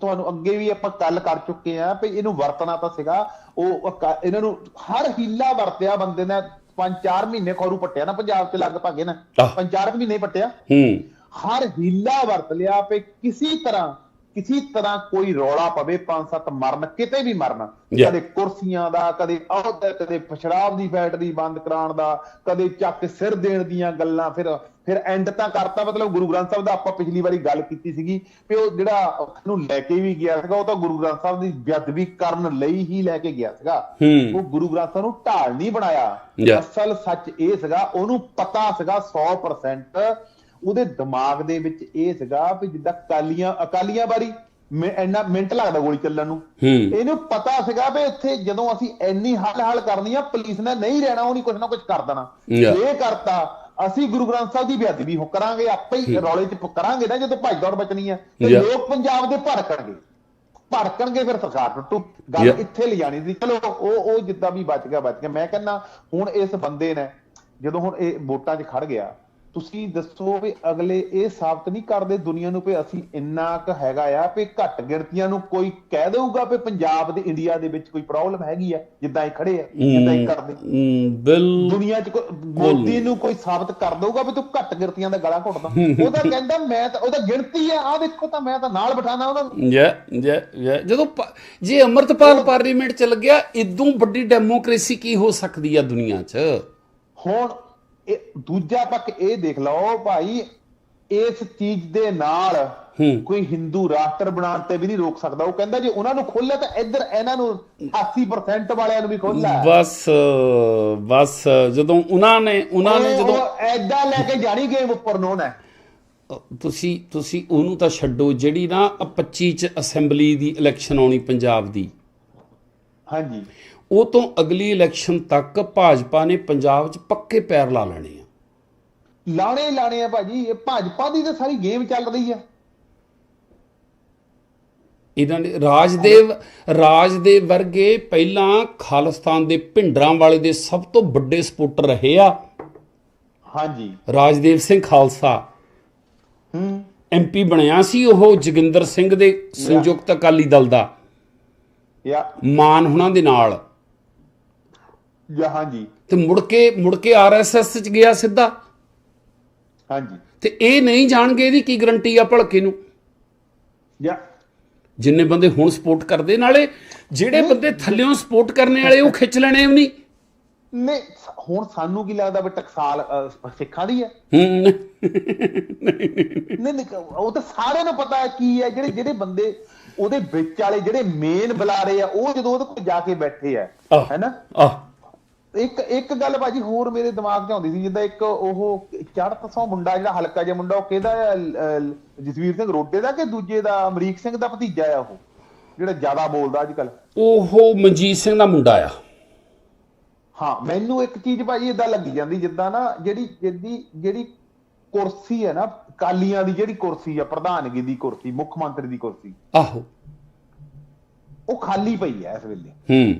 ਤੁਹਾਨੂੰ ਅੱਗੇ ਵੀ ਆਪਾਂ ਗੱਲ ਕਰ ਚੁੱਕੇ ਆ ਵੀ ਇਹਨੂੰ ਵਰਤਣਾ ਤਾਂ ਸੀਗਾ ਉਹ ਇਹਨਾਂ ਨੂੰ ਹਰ ਹੀਲਾ ਵਰਤਿਆ ਬੰਦੇ ਨੇ ਪੰਜ ਚਾਰ ਮਹੀਨੇ ਖੌਰੂ ਪੱਟਿਆ ਨਾ ਪੰਜਾਬ 'ਚ ਲਗਭਗ ਇਹਨਾਂ ਆਹ। ਪੰਜ ਚਾਰ ਮਹੀਨੇ ਪੱਟਿਆ। ਹੂੰ। ਹਰ ਹੀਲਾ ਵਰਤ ਲਿਆ ਵੀ ਕਿਸੇ ਤਰ੍ਹਾਂ ਕਿਸੇ ਤਰ੍ਹਾਂ ਕੋਈ ਰੌਲਾ ਪਵੇ ਪੰਜ ਸੱਤ ਮਰਨ ਕਿਤੇ ਵੀ ਮਰਨ. ਕਦੇ ਕੁਰਸੀਆਂ ਦਾ ਕਦੇ ਅਹੁਦਾ ਕਦੇ ਸ਼ਰਾਬ ਦੀ ਫੈਕਟਰੀ ਬੰਦ ਕਰਾਉਣ ਦਾ ਕਦੇ ਚੱਕ ਸਿਰ ਦੇਣ ਦੀਆਂ ਗੱਲਾਂ ਫਿਰ ਫਿਰ ਐਂਡ ਤਾਂ ਕਰਤਾ ਮਤਲਬ ਗੁਰੂ ਗ੍ਰੰਥ ਸਾਹਿਬ ਦਾ ਆਪਾਂ ਪਿਛਲੀ ਵਾਰੀ ਗੱਲ ਕੀਤੀ ਸੀਗੀ ਵੀ ਉਹ ਜਿਹੜਾ ਉਹਨੂੰ ਲੈ ਕੇ ਵੀ ਗਿਆ ਸੀਗਾ ਉਹ ਤਾਂ ਗੁਰੂ ਗ੍ਰੰਥ ਸਾਹਿਬ ਦੀ ਬੇਅਦਬੀ ਕਰਨ ਲਈ ਹੀ ਲੈ ਕੇ ਗਿਆ ਸੀਗਾ ਉਹ ਗੁਰੂ ਗ੍ਰੰਥ ਸਾਹਿਬ ਨੂੰ ਢਾਲ ਨਹੀਂ ਬਣਾਇਆ. ਅਸਲ ਸੱਚ ਇਹ ਸੀਗਾ ਉਹਨੂੰ ਪਤਾ ਸੀਗਾ 100% ਉਹਦੇ ਦਿਮਾਗ ਦੇ ਵਿੱਚ ਇਹ ਸੀਗਾ ਵੀ ਜਿੱਦਾਂ ਕਾਲੀਆਂ ਅਕਾਲੀਆਂ ਬਾਰੀ ਮੈਂ ਇੰਨਾ ਮਿੰਟ ਲੱਗਦਾ ਗੋਲੀ ਚੱਲਣ ਨੂੰ। ਇਹਨੂੰ ਪਤਾ ਸੀਗਾ ਵੀ ਇੱਥੇ ਜਦੋਂ ਅਸੀਂ ਇੰਨੀ ਹੱਲ ਹੱਲ ਕਰਨੀ ਆ ਪੁਲਿਸ ਨੇ ਨਹੀਂ ਰਹਿਣਾ ਉਹਨੇ ਕੁਝ ਨਾ ਕੁਝ ਕਰ ਦੇਣਾ. ਇਹ ਕਰਤਾ ਅਸੀਂ ਗੁਰੂ ਗ੍ਰੰਥ ਸਾਹਿਬ ਦੀ ਬੇਅਦਬੀ ਹੋ ਕਰਾਂਗੇ ਆਪੇ ਹੀ ਰੌਲੇ 'ਚ ਕਰਾਂਗੇ ਨਾ ਜਦੋਂ ਭੱਜ ਦੌੜ ਬਚਣੀ ਆ। ਤੇ. ਲੋਕ ਪੰਜਾਬ ਦੇ ਭੜਕਣਗੇ। ਭੜਕਣਗੇ ਫਿਰ ਸਰਕਾਰ ਟੁੱਟੂ ਗੱਲ. ਇੱਥੇ ਲਿਜਾਣੀ ਸੀ। ਚਲੋ ਉਹ ਉਹ ਜਿੱਦਾਂ ਵੀ ਬਚ ਗਿਆ ਬਚ ਗਿਆ। ਮੈਂ ਕਹਿੰਦਾ ਹੁਣ ਇਸ ਬੰਦੇ ਨੇ ਜਦੋਂ ਹੁਣ ਇਹ ਵੋਟਾਂ 'ਚ ਖੜ ਗਿਆ ਤੁਸੀਂ ਦੱਸੋ ਵੀ ਅਗਲੇ ਇਹ ਸਾਬਤ ਨਹੀਂ ਕਰਦੇ ਦੁਨੀਆ ਨੂੰ ਵੀ ਅਸੀਂ ਇੰਨਾ ਕੁ ਹੈਗਾ ਆ ਵੀ ਘੱਟ ਗਿਣਤੀਆਂ ਨੂੰ ਕੋਈ ਕਹਿ ਦੇਊਗਾ ਵੀ ਪੰਜਾਬ ਦੇ ਇੰਡੀਆ ਦੇ ਵਿੱਚ ਕੋਈ ਪ੍ਰੋਬਲਮ ਹੈਗੀ ਆ ਜਿੱਦਾਂ ਇਹ ਖੜੇ ਆ ਜਿੱਦਾਂ ਇਹ ਕਰਦੇ ਬਿਲ ਦੁਨੀਆ 'ਚ ਮੋਦੀ ਨੂੰ ਕੋਈ ਸਾਬਤ ਕਰ ਦਊਗਾ ਵੀ ਤੂੰ ਘੱਟ ਗਿਣਤੀਆਂ ਦਾ ਗਲਾ ਘੁੱਟਦਾ। ਉਹ ਤਾਂ ਕਹਿੰਦਾ ਮੈਂ ਤਾਂ ਉਹਦਾ ਗਿਣਤੀ ਆ ਆ ਦੇਖੋ ਤਾਂ ਮੈਂ ਤਾਂ ਨਾਲ ਬਿਠਾਣਾ ਉਹਨਾਂ ਜੈ ਜੈ ਜਦੋਂ ਜੇ ਅਮਰਤਪਾਲ ਪਾਰਲੀਮੈਂਟ ਚ ਲੱਗਿਆ ਇਦੋਂ ਵੱਡੀ ਡੈਮੋਕ੍ਰੇਸੀ ਕੀ ਹੋ ਸਕਦੀ ਆ ਦੁਨੀਆ 'ਚ? ਹੁਣ ਇਹ ਦੂਜਾ ਪੱਖ ਇਹ ਦੇਖ ਲਓ ਭਾਈ ਇਸ ਚੀਜ਼ ਦੇ ਨਾਲ। ਕੋਈ ਹਿੰਦੂ ਰਾਸ਼ਟਰ ਬਣਾਉਣ ਤੇ ਵੀ ਨਹੀਂ ਰੋਕ ਸਕਦਾ। ਉਹ ਕਹਿੰਦਾ ਜੇ ਉਹਨਾਂ ਨੂੰ ਖੋਲਿਆ ਤਾਂ ਇੱਧਰ ਇਹਨਾਂ ਨੂੰ 80% ਵਾਲਿਆਂ ਨੂੰ ਵੀ ਖੋਲਿਆ ਬਸ ਬਸ ਜਦੋਂ ਉਹਨਾਂ ਨੇ ਉਹਨਾਂ ਨੇ ਜਦੋਂ ਐਦਾਂ ਲੈ ਕੇ ਜਾਣੀ ਗੇਮ ਉੱਪਰ ਨੋਨ ਹੈ ਤੁਸੀਂ ਤੁਸੀਂ ਉਹਨੂੰ ਤਾਂ ਛੱਡੋ ਜਿਹੜੀ ਨਾ ਆਹ 25 ਚ ਅਸੈਂਬਲੀ ਦੀ ਇਲੈਕਸ਼ਨ ਆਉਣੀ ਪੰਜਾਬ ਦੀ। ਹਾਂਜੀ। ਉਹ ਤੋਂ ਅਗਲੀ ਇਲੈਕਸ਼ਨ ਤੱਕ ਭਾਜਪਾ ਨੇ ਪੰਜਾਬ 'ਚ ਪੱਕੇ ਪੈਰ ਲਾ ਲੈਣੇ ਆ। ਲਾਣੇ ਲਾਣੇ ਆ ਭਾਜੀ ਇਹ ਭਾਜਪਾ ਦੀ ਤਾਂ ਸਾਰੀ ਗੇਮ ਚੱਲ ਰਹੀ ਆ। ਇਹਨਾਂ ਨੇ ਰਾਜਦੇਵ ਰਾਜਦੇਵ ਵਰਗੇ ਪਹਿਲਾਂ ਖਾਲਿਸਤਾਨ ਦੇ ਭਿੰਡਰਾਂ ਵਾਲੇ ਦੇ ਸਭ ਤੋਂ ਵੱਡੇ ਸਪੋਰਟਰ ਰਹੇ ਆ। ਹਾਂਜੀ। ਰਾਜਦੇਵ ਸਿੰਘ ਖਾਲਸਾ। ਹੂੰ। ਐਮਪੀ ਬਣਿਆ ਸੀ ਉਹ ਜੋਗਿੰਦਰ ਸਿੰਘ ਦੇ ਸੰਯੁਕਤ ਅਕਾਲੀ ਦਲ ਦਾ। ਯਾ। ਮਾਨ ਹੁਣਾਂ ਦੇ ਨਾਲ। ਯਾ ਹਾਂਜੀ। ਤੇ ਮੁੜ ਕੇ ਮੁੜ ਕੇ ਆਰਐਸਐਸ ਚ ਗਿਆ ਸਿੱਧਾ? ਹਾਂਜੀ। ਤੇ ਇਹ ਨਹੀਂ ਜਾਣਗੇ ਇਹਦੀ ਕੀ ਗਰੰਟੀ ਆ ਭਲਕੇ ਨੂੰ? ਯਾ ਜਿੰਨੇ ਬੰਦੇ ਹੁਣ ਸਪੋਰਟ ਕਰਦੇ ਨਾਲੇ ਜਿਹੜੇ ਬੰਦੇ ਥੱਲਿਓਂ ਸਪੋਰਟ ਕਰਨੇ ਵਾਲੇ ਉਹ ਖਿੱਚ ਲੈਣੇ ਵੀ ਨਹੀਂ ਨਹੀਂ ਹੁਣ ਸਾਨੂੰ ਕੀ ਲੱਗਦਾ ਵੀ ਟਕਸਾਲ ਸਿੱਖਾਂ ਦੀ ਹੈ ਹੂੰ ਨਹੀਂ ਨਹੀਂ ਉਹ ਤਾਂ ਸਾਰਿਆਂ ਨੂੰ ਪਤਾ ਹੈ ਕੀ ਹੈ ਜਿਹੜੇ ਜਿਹੜੇ ਬੰਦੇ ਉਹਦੇ ਵਿੱਚ ਵਾਲੇ ਜਿਹੜੇ ਮੇਨ ਬੁਲਾਰੇ ਆ ਉਹ ਜਦੋਂ ਉਹਦੇ ਕੋਲ ਜਾ ਕੇ ਬੈਠੇ ਆ। ਹੈਨਾ ਆਹ। ਇੱਕ ਇੱਕ ਗੱਲ ਬਾਜੀ ਹੋਰ ਮੇਰੇ ਦਿਮਾਗ 'ਚ ਆਉਂਦੀ ਸੀ ਜਿੱਦਾਂ ਇੱਕ ਉਹ ਚੜ੍ਹਤ ਸੌ ਮੁੰਡਾ ਜਿਹੜਾ ਹਲਕਾ ਜਿਹਾ ਮੁੰਡਾ ਉਹ ਕਿਹਦਾ ਆ, ਜਸਵੀਰ ਸਿੰਘ ਰੋਡੇ ਦਾ ਕਿ ਦੂਜੇ ਦਾ ਅਮਰੀਕ ਸਿੰਘ ਦਾ ਭਤੀਜਾ ਆ ਉਹ ਜਿਹੜਾ ਜ਼ਿਆਦਾ ਬੋਲਦਾ ਅੱਜ ਕੱਲ ਉਹ ਮਨਜੀਤ ਸਿੰਘ ਦਾ ਮੁੰਡਾ ਆ। ਹਾਂ ਮੈਨੂੰ ਇੱਕ ਚੀਜ਼ ਭਾਈ ਇਦਾਂ ਲੱਗੀ ਜਾਂਦੀ ਜਿੱਦਾਂ ਨਾ ਜਿਹੜੀ ਜਿਹਦੀ ਜਿਹੜੀ ਕੁਰਸੀ ਹੈ ਨਾ ਕਾਲੀਆਂ ਦੀ ਜਿਹੜੀ ਕੁਰਸੀ ਆ ਪ੍ਰਧਾਨਗੀ ਦੀ ਕੁਰਸੀ ਮੁੱਖ ਮੰਤਰੀ ਦੀ ਕੁਰਸੀ ਆਹੋ। ਉਹ ਖਾਲੀ ਪਈ ਹੈ ਇਸ ਵੇਲੇ। ਹੂੰ।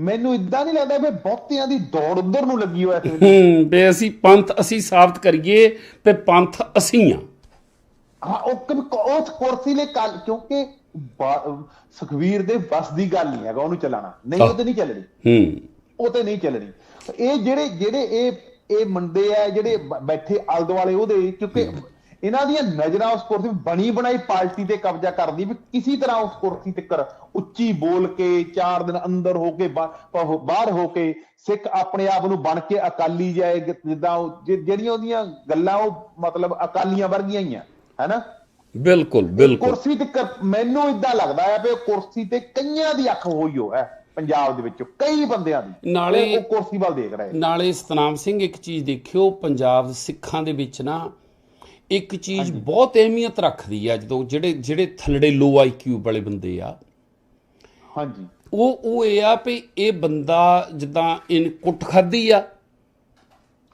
ਮੈਨੂੰ ਇਦਾਂ ਨਹੀਂ ਲੱਗਦਾ ਵੀ ਬਹੁਤਿਆਂ ਦੀ ਦੌੜ ਉਧਰ ਨੂੰ ਲੱਗੀ ਹੋਇਆ ਵੇਲੇ ਹੂੰ ਵੀ ਅਸੀਂ ਪੰਥ ਅਸੀਂ ਸਾਬਤ ਕਰੀਏ ਤੇ ਪੰਥ ਅਸੀਂ ਆ। ਹਾਂ ਉਹ ਉਸ ਕੁਰਸੀ ਲਈ ਕੱਲ ਕਿਉਂਕਿ ਸੁਖਵੀਰ ਦੇ ਬਸ ਦੀ ਗੱਲ ਨਹੀਂ ਹੈਗਾ ਉਹਨੂੰ ਚਲਾਣਾ। ਨਹੀਂ ਉਹ ਤੇ ਨਹੀਂ ਚੱਲਣੀ। ਹੂੰ। ਉਹ ਤੇ ਨਹੀਂ ਚੱਲਣੀ। ਇਹ ਜਿਹੜੇ ਜਿਹੜੇ ਇਹ ਇਹ ਮੰਦੇ ਆ ਜਿਹੜੇ ਬੈਠੇ ਆਲੇ ਦੁਆਲੇ ਉਹਦੇ ਕਿਉਂਕਿ ਇਹਨਾਂ ਦੀਆਂ ਨਜ਼ਰਾਂ ਉਸ ਕੁਰਸੀ ਬਣੀ ਬਣਾਈ ਪਾਰਟੀ ਤੇ ਕਬਜ਼ਾ ਕਰਦੀ ਵੀ ਕਿਸੇ ਤਰ੍ਹਾਂ ਉਸ ਕੁਰਸੀ ਤੇ ਕਰ ਉੱਚੀ ਬੋਲ ਕੇ ਚਾਰ ਦਿਨ ਅੰਦਰ ਹੋ ਕੇ ਬਾਹਰ ਹੋ ਕੇ ਸਿੱਖ ਆਪਣੇ ਆਪ ਨੂੰ ਬਣ ਕੇ ਅਕਾਲੀ ਜਾਏ ਜਿੱਦਾਂ ਜਿਹੜੀਆਂ ਉਹਦੀਆਂ ਗੱਲਾਂ ਉਹ ਮਤਲਬ ਅਕਾਲੀਆਂ ਵਰਗੀਆਂ ਹੀ ਆ ਹੈਨਾ? ਬਿਲਕੁਲ ਬਿਲਕੁਲ। ਕੁਰਸੀ ਤੇ ਮੈਨੂੰ ਇਦਾਂ ਲੱਗਦਾ ਹੈ ਵੀ ਕੁਰਸੀ ਤੇ ਕਈਆਂ ਦੀ ਅੱਖ ਹੋਈ ਹੋ ਹੈ ਪੰਜਾਬ ਦੇ ਵਿੱਚ ਕਈ ਬੰਦਿਆਂ ਦੀ। ਨਾਲੇ- ਉਹ ਕੁਰਸੀ ਵੱਲ ਦੇਖ ਰਹੇ। ਨਾਲੇ ਸਤਨਾਮ ਸਿੰਘ ਇੱਕ ਚੀਜ਼ ਦੇਖਿਓ ਪੰਜਾਬ ਸਿੱਖਾਂ ਦੇ ਵਿੱਚ ਨਾ ਇੱਕ ਚੀਜ਼ ਬਹੁਤ ਅਹਿਮੀਅਤ ਰੱਖਦੀ ਆ ਜਦੋਂ ਜਿਹੜੇ ਜਿਹੜੇ ਥੱਲੜੇ ਲੋ ਆਈਕਿਊ ਵਾਲੇ ਬੰਦੇ ਆ। ਹਾਂਜੀ। ਉਹ ਉਹ ਇਹ ਆ ਵੀ ਇਹ ਬੰਦਾ ਜਿੱਦਾਂ ਇਨ ਕੁੱਟ ਖਾਦੀ ਆ।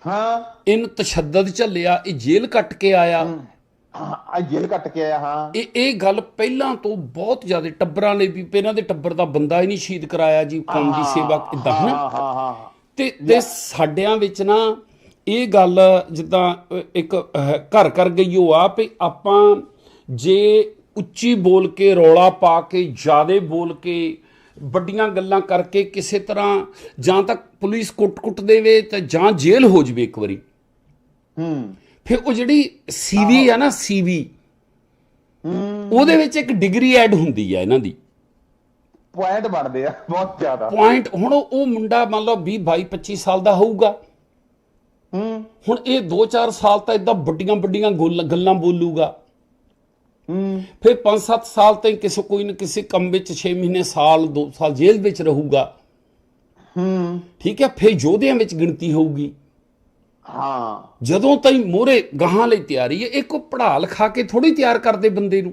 ਹਾਂ। ਇਨ ਤਸ਼ੱਦਦ ਝੱਲਿਆ ਇਹ ਜੇਲ੍ਹ ਕੱਟ ਕੇ ਆਇਆ। ਹਾਂ। ਆ ਜੇਲ੍ਹ ਕੱਟ ਕੇ ਆਇਆ ਹਾਂ। ਇਹ ਇਹ ਗੱਲ ਪਹਿਲਾਂ ਤੋਂ ਬਹੁਤ ਜ਼ਿਆਦਾ ਟੱਬਰਾਂ ਨੇ ਵੀ ਇਹਨਾਂ ਦੇ ਟੱਬਰ ਦਾ ਬੰਦਾ ਹੀ ਨਹੀਂ ਸ਼ਹੀਦ ਕਰਾਇਆ ਜੀ ਕੌਮ ਦੀ ਸੇਵਾ ਇਦਾਂ ਹਾਂ ਹਨਾ ਹਾਂ ਹਾਂ ਹਾਂ ਤੇ ਤੇ ਸਾਡਿਆਂ ਵਿੱਚ ਨਾ ਇਹ ਗੱਲ ਜਿੱਦਾਂ ਇੱਕ ਘਰ ਕਰ ਗਈ ਉਹ ਆ ਵੀ ਆਪਾਂ ਜੇ ਉੱਚੀ ਬੋਲ ਕੇ ਰੌਲਾ ਪਾ ਕੇ ਜਿਆਦੇ ਬੋਲ ਕੇ ਵੱਡੀਆਂ ਗੱਲਾਂ ਕਰਕੇ ਕਿਸੇ ਤਰ੍ਹਾਂ ਜਾਂ ਤਾਂ ਪੁਲਿਸ ਕੁੱਟ-ਕੁੱਟ ਦੇਵੇ ਤੇ ਜਾਂ ਜੇਲ੍ਹ ਹੋ ਜਵੇ ਇੱਕ ਵਾਰੀ। ਹੂੰ। ਫਿਰ ਉਹ ਜਿਹੜੀ ਸੀਵੀ ਆ ਨਾ ਸੀਵੀ ਹੂੰ। ਉਹਦੇ ਵਿੱਚ ਇੱਕ ਡਿਗਰੀ ਐਡ ਹੁੰਦੀ ਆ ਇਹਨਾਂ ਦੀ। ਪੁਆਇੰਟ ਬਣਦੇ ਆ ਬਹੁਤ ਜ਼ਿਆਦਾ। ਪੁਆਇੰਟ ਹੁਣ ਉਹ ਮੁੰਡਾ ਮੰਨ ਲਓ 20 22 25 ਸਾਲ ਦਾ ਹੋਊਗਾ। ਹੁਣ ਇਹ 2-4 ਸਾਲ ਤਾਂ ਇਦਾਂ ਵੱਡੀਆਂ ਵੱਡੀਆਂ ਗੋਲ- ਬੋਲੂਗਾ। ਹੂੰ ਫਿਰ 5-7 ਸਾਲ ਤਾਈਂ ਕਿਸੇ ਕੋਈ ਨਾ ਕਿਸੇ ਕੰਮ ਵਿੱਚ 6 ਮਹੀਨੇ ਸਾਲ 2 ਸਾਲ ਜੇਲ੍ਹ ਵਿੱਚ ਰਹੂਗਾ। ਹੂੰ ਠੀਕ ਹੈ ਫਿਰ ਯੋਧਿਆਂ ਵਿੱਚ ਗਿਣਤੀ ਹੋਊਗੀ। ਹਾਂ। ਜਦੋਂ ਤਾਈਂ ਮੋਰੇ ਗਾਹਾਂ ਲਈ ਤਿਆਰੀ ਹੈ ਇੱਕ ਉਹ ਪੜ੍ਹਾ ਲਿਖਾ ਕੇ ਥੋੜੀ ਤਿਆਰ ਕਰਦੇ ਬੰਦੇ ਨੂੰ।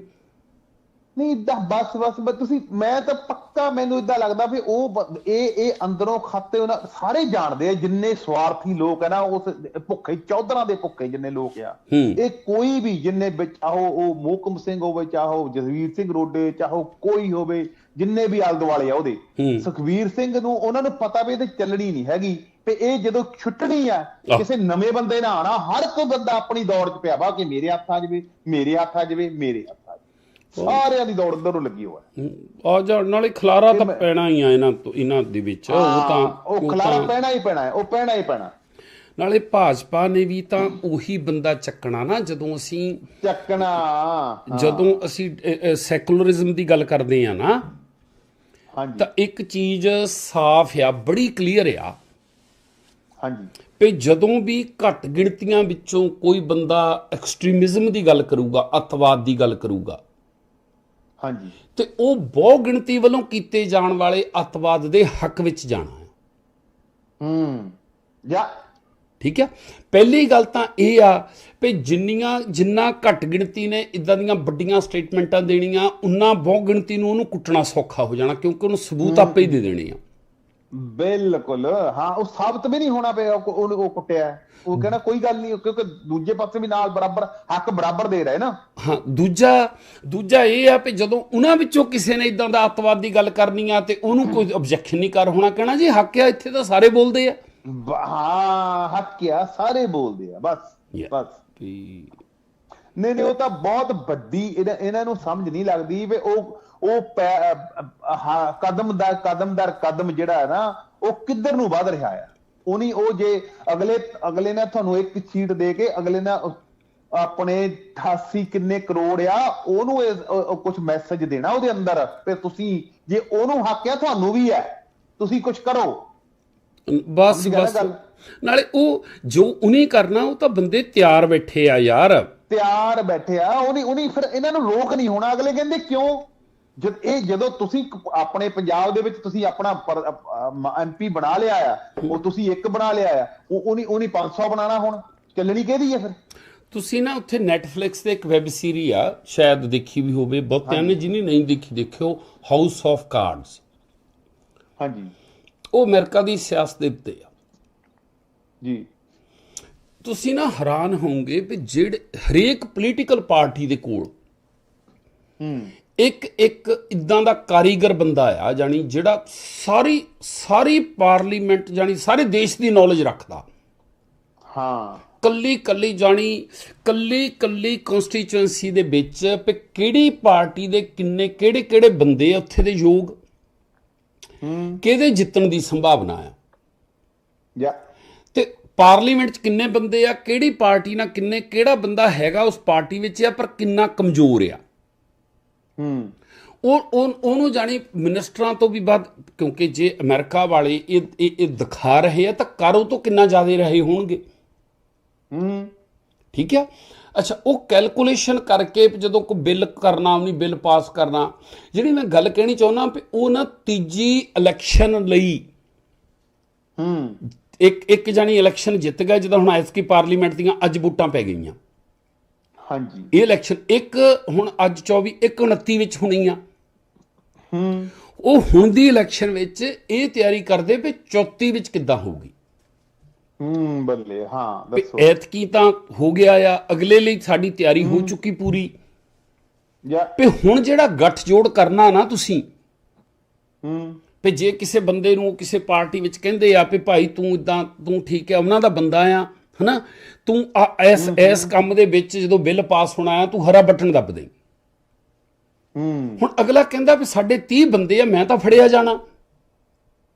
ਨਹੀਂ ਇਦਾਂ ਬਸ ਬਸ ਤੁਸੀਂ ਮੈਂ ਤਾਂ ਪੱਕਾ ਮੈਨੂੰ ਇਦਾਂ ਲੱਗਦਾ ਵੀ ਉਹ ਇਹ ਇਹ ਅੰਦਰੋਂ ਖਾਤੇ ਉਹਨਾਂ ਸਾਰੇ ਜਾਣਦੇ ਆ ਜਿੰਨੇ ਸਵਾਰਥੀ ਲੋਕ ਹੈ ਨਾ ਉਸ ਭੁੱਖੇ ਚੌਧਰਾਂ ਦੇ ਭੁੱਖੇ ਜਿੰਨੇ ਲੋਕ ਆ ਇਹ ਕੋਈ ਵੀ ਜਿੰਨੇ ਵਿੱਚ ਚਾਹੋ ਉਹ ਮੋਹਕਮ ਸਿੰਘ ਹੋਵੇ ਚਾਹੋ ਜਸਵੀਰ ਸਿੰਘ ਰੋਡੇ ਚਾਹੋ ਕੋਈ ਹੋਵੇ ਜਿੰਨੇ ਵੀ ਆਲੇ ਦੁਆਲੇ ਆ ਉਹਦੇ। ਸੁਖਵੀਰ ਸਿੰਘ ਨੂੰ ਉਹਨਾਂ ਨੂੰ ਪਤਾ ਵੀ ਇਹਦੇ ਚੱਲਣੀ ਨਹੀਂ ਹੈਗੀ ਤੇ ਇਹ ਜਦੋਂ ਛੁੱਟਣੀ ਆ ਆਹ। ਕਿਸੇ ਨਵੇਂ ਬੰਦੇ ਨਾਲ ਆਣਾ ਹਰ ਕੋਈ ਬੰਦਾ ਆਪਣੀ ਦੌੜ 'ਚ ਪਿਆ ਵਾ ਕਿ ਮੇਰੇ ਹੱਥ ਆ ਜਾਵੇ ਮੇਰੇ ਹੱਥ ਆ ਜਾਵੇ ਮੇਰੇ ਹੱਥ ਆ ਸਾਰਿਆਂ ਦੀ ਦੌੜ ਨੂੰ ਲੱਗੀ ਹੋਇਆ ਆ ਜਾ ਨਾਲੇ ਖਲਾਰਾ ਤਾਂ ਪੈਣਾ ਹੀ ਆ ਇਹਨਾਂ ਤੋਂ ਇਹਨਾਂ ਦੇ ਵਿੱਚ। ਉਹ ਤਾਂ ਉਹ ਖਲਾਰਾ ਪੈਣਾ ਹੀ ਪੈਣਾ ਹੈ ਉਹ ਪੈਣਾ ਹੀ ਪੈਣਾ। ਨਾਲੇ ਭਾਜਪਾ ਨੇ ਵੀ ਤਾਂ ਉਹੀ ਬੰਦਾ ਚੱਕਣਾ ਨਾ ਜਦੋਂ ਅਸੀਂ ਚੱਕਣਾ ਜਦੋਂ ਅਸੀਂ ਸੈਕੂਲਰਿਜ਼ਮ ਦੀ ਗੱਲ ਕਰਦੇ ਆ ਨਾ ਹਾਂਜੀ। ਤਾਂ ਇੱਕ ਚੀਜ਼ ਸਾਫ਼ ਆ ਬੜੀ ਕਲੀਅਰ ਆ। ਹਾਂਜੀ। ਵੀ ਜਦੋਂ ਵੀ ਘੱਟ ਗਿਣਤੀਆਂ ਵਿੱਚੋਂ ਕੋਈ ਬੰਦਾ ਐਕਸਟ੍ਰੀਮਿਜ਼ਮ ਦੀ ਗੱਲ ਕਰੂਗਾ ਅੱਤਵਾਦ ਦੀ ਗੱਲ ਕਰੂਗਾ ਹਾਂਜੀ। ਤੇ ਉਹ ਬਹੁ ਗਿਣਤੀ ਵੱਲੋਂ ਕੀਤੇ ਜਾਣ ਵਾਲੇ ਅੱਤਵਾਦ ਦੇ ਹੱਕ ਵਿੱਚ ਜਾਣਾ ਹੈ। ਹੂੰ। ਜਾਂ ਠੀਕ ਹੈ? ਪਹਿਲੀ ਗੱਲ ਤਾਂ ਇਹ ਆ ਵੀ ਜਿੰਨੀਆਂ ਜਿੰਨਾ ਘੱਟ ਗਿਣਤੀ ਨੇ ਇਦਾਂ ਦੀਆਂ ਵੱਡੀਆਂ ਸਟੇਟਮੈਂਟਾਂ ਦੇਣੀਆਂ ਉਨਾ ਬਹੁ ਗਿਣਤੀ ਨੂੰ ਉਹਨੂੰ ਕੁੱਟਣਾ ਸੌਖਾ ਹੋ ਜਾਣਾ ਕਿਉਂਕਿ ਉਹਨੂੰ ਸਬੂਤ ਆਪੇ ਹੀ ਦੇ ਦੇਣੇ ਆ। ਬਿਲਕੁਲ ਹਾਂ ਉਹ ਸਾਬਤ ਵੀ ਨਹੀਂ ਹੋਣਾ ਪਿਆ ਉਹ ਕੁੱਟਿਆ। ਉਹ ਕਹਿੰਦਾ ਕੋਈ ਗੱਲ ਨਹੀਂ ਕਿਉਂਕਿ ਦੂਜੇ ਪਾਸੇ ਵੀ ਨਾਲ ਬਰਾਬਰ ਹੱਕ ਬਰਾਬਰ ਦੇ ਰਹੇ ਨਾ ਹਾਂ ਦੂਜਾ ਦੂਜਾ ਇਹ ਆ ਵੀ ਜਦੋਂ ਉਹਨਾਂ ਵਿੱਚੋਂ ਕਿਸੇ ਨੇ ਇਦਾਂ ਦਾ ਅੱਤਵਾਦ ਗੱਲ ਕਰਨੀ ਆ ਤੇ ਉਹਨੂੰ ਕੋਈ ਆਬਜੈਕਸ਼ਨ ਨਹੀਂ ਕਰ ਹੋਣਾ ਕਹਿਣਾ ਜੀ ਹੱਕ ਆ ਇੱਥੇ ਤਾਂ ਸਾਰੇ ਬੋਲਦੇ ਆ ਹਾਂ ਹੱਕ ਆ ਸਾਰੇ ਬੋਲਦੇ ਆ ਬਸ. ਬਸ ਨਹੀਂ ਨਹੀਂ ਉਹ ਤਾਂ ਬਹੁਤ ਵੱਡੀ ਇਹਨਾਂ ਨੂੰ ਸਮਝ ਨਹੀਂ ਲੱਗਦੀ ਵੀ ਉਹ ਉਹ ਹਾਂ, ਕਦਮ ਦਰ ਕਦਮ ਦਰ ਕਦਮ ਜਿਹੜਾ ਹੈ ਨਾ ਉਹ ਕਿੱਧਰ ਨੂੰ ਵੱਧ ਰਿਹਾ ਆ? ਉਨੀ ਉਹ ਜੇ ਅਗਲੇ ਅਗਲੇ ਨੇ ਤੁਹਾਨੂੰ ਇੱਕ ਸੀਟ ਦੇ ਕੇ ਅਗਲੇ ਨੇ ਉਹ ਆਪਣੇ 88 ਕਿੰਨੇ ਕਰੋੜ ਆ ਉਹਨੂੰ ਕੁਝ ਮੈਸੇਜ ਦੇਣਾ ਉਹਦੇ ਅੰਦਰ ਤੇ ਤੁਸੀਂ ਜੇ ਉਹਨੂੰ ਹੱਕ ਆ ਤੁਹਾਨੂੰ ਵੀ ਹੈ ਤੁਸੀਂ ਕੁਝ ਕਰੋ। ਬਸ ਬਸ? ਨਾਲੇ ਉਹ ਜੋ ਉਹਨੇ ਕਰਨਾ ਉਹ ਤਾਂ ਬੰਦੇ ਤਿਆਰ ਬੈਠੇ ਆ ਯਾਰ। ਤਿਆਰ ਬੈਠੇ ਆ ਉਹਨੇ ਉਹਨੇ ਫਿਰ ਇਹਨਾਂ ਨੂੰ ਰੋਕ ਨਹੀਂ ਹੋਣਾ ਅਗਲੇ ਕਹਿੰਦੇ ਕਿਉਂ? ਜਦ ਇਹ ਜਦੋਂ ਤੁਸੀਂ ਆਪਣੇ ਪੰਜਾਬ ਦੇ ਵਿੱਚ ਤੁਸੀਂ ਆਪਣਾ ਐਮਪੀ ਬਣਾ ਲਿਆ ਆ ਉਹ ਤੁਸੀਂ ਇੱਕ ਬਣਾ ਲਿਆ ਆ ਉਹ ਉਹਨੇ ਉਹਨੇ 500 ਬਣਾਣਾ ਹੁਣ? ਚੱਲਣੀ ਕਿਹਦੀ ਹੈ ਫਿਰ? ਤੁਸੀਂ ਨਾ ਉੱਥੇ Netflix ਤੇ ਇੱਕ ਵੈਬ ਸੀਰੀ ਆ ਸ਼ਾਇਦ ਦੇਖੀ ਵੀ ਹੋਵੇ ਬਹੁਤਿਆਂ ਨੇ ਜਿਹਨੇ ਨਹੀਂ ਦੇਖੀ ਦੇਖਿਓ ਹਾਊਸ ਆਫ ਕਾਰਡਸ ਹਾਂਜੀ। ਉਹ ਅਮਰੀਕਾ ਦੀ ਸਿਆਸਤ ਦੇ ਉੱਤੇ ਆ। ਜੀ। ਤੁਸੀਂ ਨਾ ਹੈਰਾਨ ਹੋਵੋਗੇ ਵੀ ਜਿਹੜੇ ਹਰੇਕ ਪੋਲੀਟੀਕਲ ਪਾਰਟੀ ਦੇ ਕੋਲ ਹੂੰ। ਇੱਕ ਇੱਕ ਇਦਾਂ ਦਾ ਕਾਰੀਗਰ ਬੰਦਾ ਆ ਜਾਨੀ ਜਿਹੜਾ ਸਾਰੀ ਸਾਰੀ ਪਾਰਲੀਮੈਂਟ ਜਾਨੀ ਸਾਰੇ ਦੇਸ਼ ਦੀ ਨੌਲੇਜ ਰੱਖਦਾ। ਹਾਂ। ਕੱਲੀ ਕੱਲੀ ਜਾਣੀ ਕੱਲੀ ਕੱਲੀ ਕਨਸਟੀਚੁਐਂਸੀ ਦੇ ਵਿੱਚ ਵੀ ਕਿਹੜੀ ਪਾਰਟੀ ਦੇ ਕਿੰਨੇ ਕਿਹੜੇ ਕਿਹੜੇ ਬੰਦੇ ਆ ਉੱਥੇ ਦੇ ਯੋਗ? ਹੂੰ। ਕਿਹਦੇ ਜਿੱਤਣ ਦੀ ਸੰਭਾਵਨਾ ਆ? ਜਾਂ ਤੇ ਪਾਰਲੀਮੈਂਟ 'ਚ ਕਿੰਨੇ ਬੰਦੇ ਆ ਕਿਹੜੀ ਪਾਰਟੀ ਨਾਲ ਕਿੰਨੇ ਕਿਹੜਾ ਬੰਦਾ ਹੈਗਾ ਉਸ ਪਾਰਟੀ ਵਿੱਚ ਆ ਪਰ ਕਿੰਨਾ ਕਮਜ਼ੋਰ ਆ? ਹੂੰ। ਉਹ ਉਹ- ਉਹਨੂੰ ਜਾਣੀ ਮਿਨਿਸਟਰਾਂ ਤੋਂ ਵੀ ਵੱਧ ਕਿਉਂਕਿ ਜੇ ਅਮਰੀਕਾ ਵਾਲੇ ਇਹ ਇਹ ਦਿਖਾ ਰਹੇ ਆ ਤਾਂ ਕਰੋ ਤੋਂ ਕਿੰਨਾ ਜ਼ਿਆਦਾ ਰਹੇ ਹੋਣਗੇ। ਹੂੰ। ਠੀਕ ਹੈ ਅੱਛਾ ਉਹ ਕੈਲਕੂਲੇਸ਼ਨ ਕਰਕੇ ਜਦੋਂ ਕੋਈ ਬਿੱਲ ਕਰਨਾ ਉਹਨੀ ਬਿੱਲ ਪਾਸ ਕਰਨਾ ਜਿਹੜੀ ਮੈਂ ਗੱਲ ਕਹਿਣੀ ਚਾਹੁੰਦਾ ਵੀ ਉਹ ਨਾ ਤੀਜੀ ਇਲੈਕਸ਼ਨ ਲਈ ਹੂੰ। ਇੱਕ ਇੱਕ ਜਾਨੀ ਇਲੈਕਸ਼ਨ ਜਿੱਤ ਗਿਆ ਜਦੋਂ ਹੁਣ ਐਸਕੀ ਪਾਰਲੀਮੈਂਟ ਦੀਆਂ ਅੱਜ ਵੋਟਾਂ ਪੈ ਗਈਆਂ। ਹਾਂਜੀ। ਇਹ ਇਲੈਕਸ਼ਨ ਇੱਕ ਹੁਣ ਅੱਜ 24 ਇੱਕ 29 ਵਿੱਚ ਹੋਣੀ ਆ। ਹੂੰ। ਉਹ ਹੁਣ ਦੀ ਇਲੈਕਸ਼ਨ ਵਿੱਚ ਇਹ ਤਿਆਰੀ ਕਰਦੇ ਵੀ 34 ਵਿੱਚ ਕਿੱਦਾਂ ਹੋਊਗੀ। ਹੂੰ ਬੱਲੇ ਹਾਂ ਦੱਸੋ। ਐਤਕੀ ਤਾਂ ਹੋ ਗਿਆ ਆ ਅਗਲੇ ਲਈ ਸਾਡੀ ਤਿਆਰੀ ਹੋ ਚੁੱਕੀ ਪੂਰੀ। ਜਾਂ ਵੀ ਹੁਣ ਜਿਹੜਾ ਗੱਠ ਜੋੜ ਕਰਨਾ ਨਾ ਤੁਸੀਂ ਹੂੰ। ਵੀ ਜੇ ਕਿਸੇ ਬੰਦੇ ਨੂੰ ਕਿਸੇ ਪਾਰਟੀ ਵਿੱਚ ਕਹਿੰਦੇ ਆ ਵੀ ਭਾਈ ਤੂੰ ਇਦਾਂ ਤੂੰ ਠੀਕ ਹੈ ਉਹਨਾਂ ਦਾ ਬੰਦਾ ਆ ਹਨਾ? ਤੂੰ ਆ- ਇਸ ਇਸ ਕੰਮ ਦੇ ਵਿੱਚ ਜਦੋਂ ਬਿੱਲ ਪਾਸ ਹੋਣਾ ਆ ਤੂੰ ਹਰਾ ਬਟਨ ਦੱਬ ਦੇ। ਹੂੰ। ਹੁਣ ਅਗਲਾ ਕਹਿੰਦਾ ਵੀ ਸਾਡੇ 30 ਬੰਦੇ ਆ ਮੈਂ ਤਾਂ ਫੜਿਆ ਜਾਣਾ।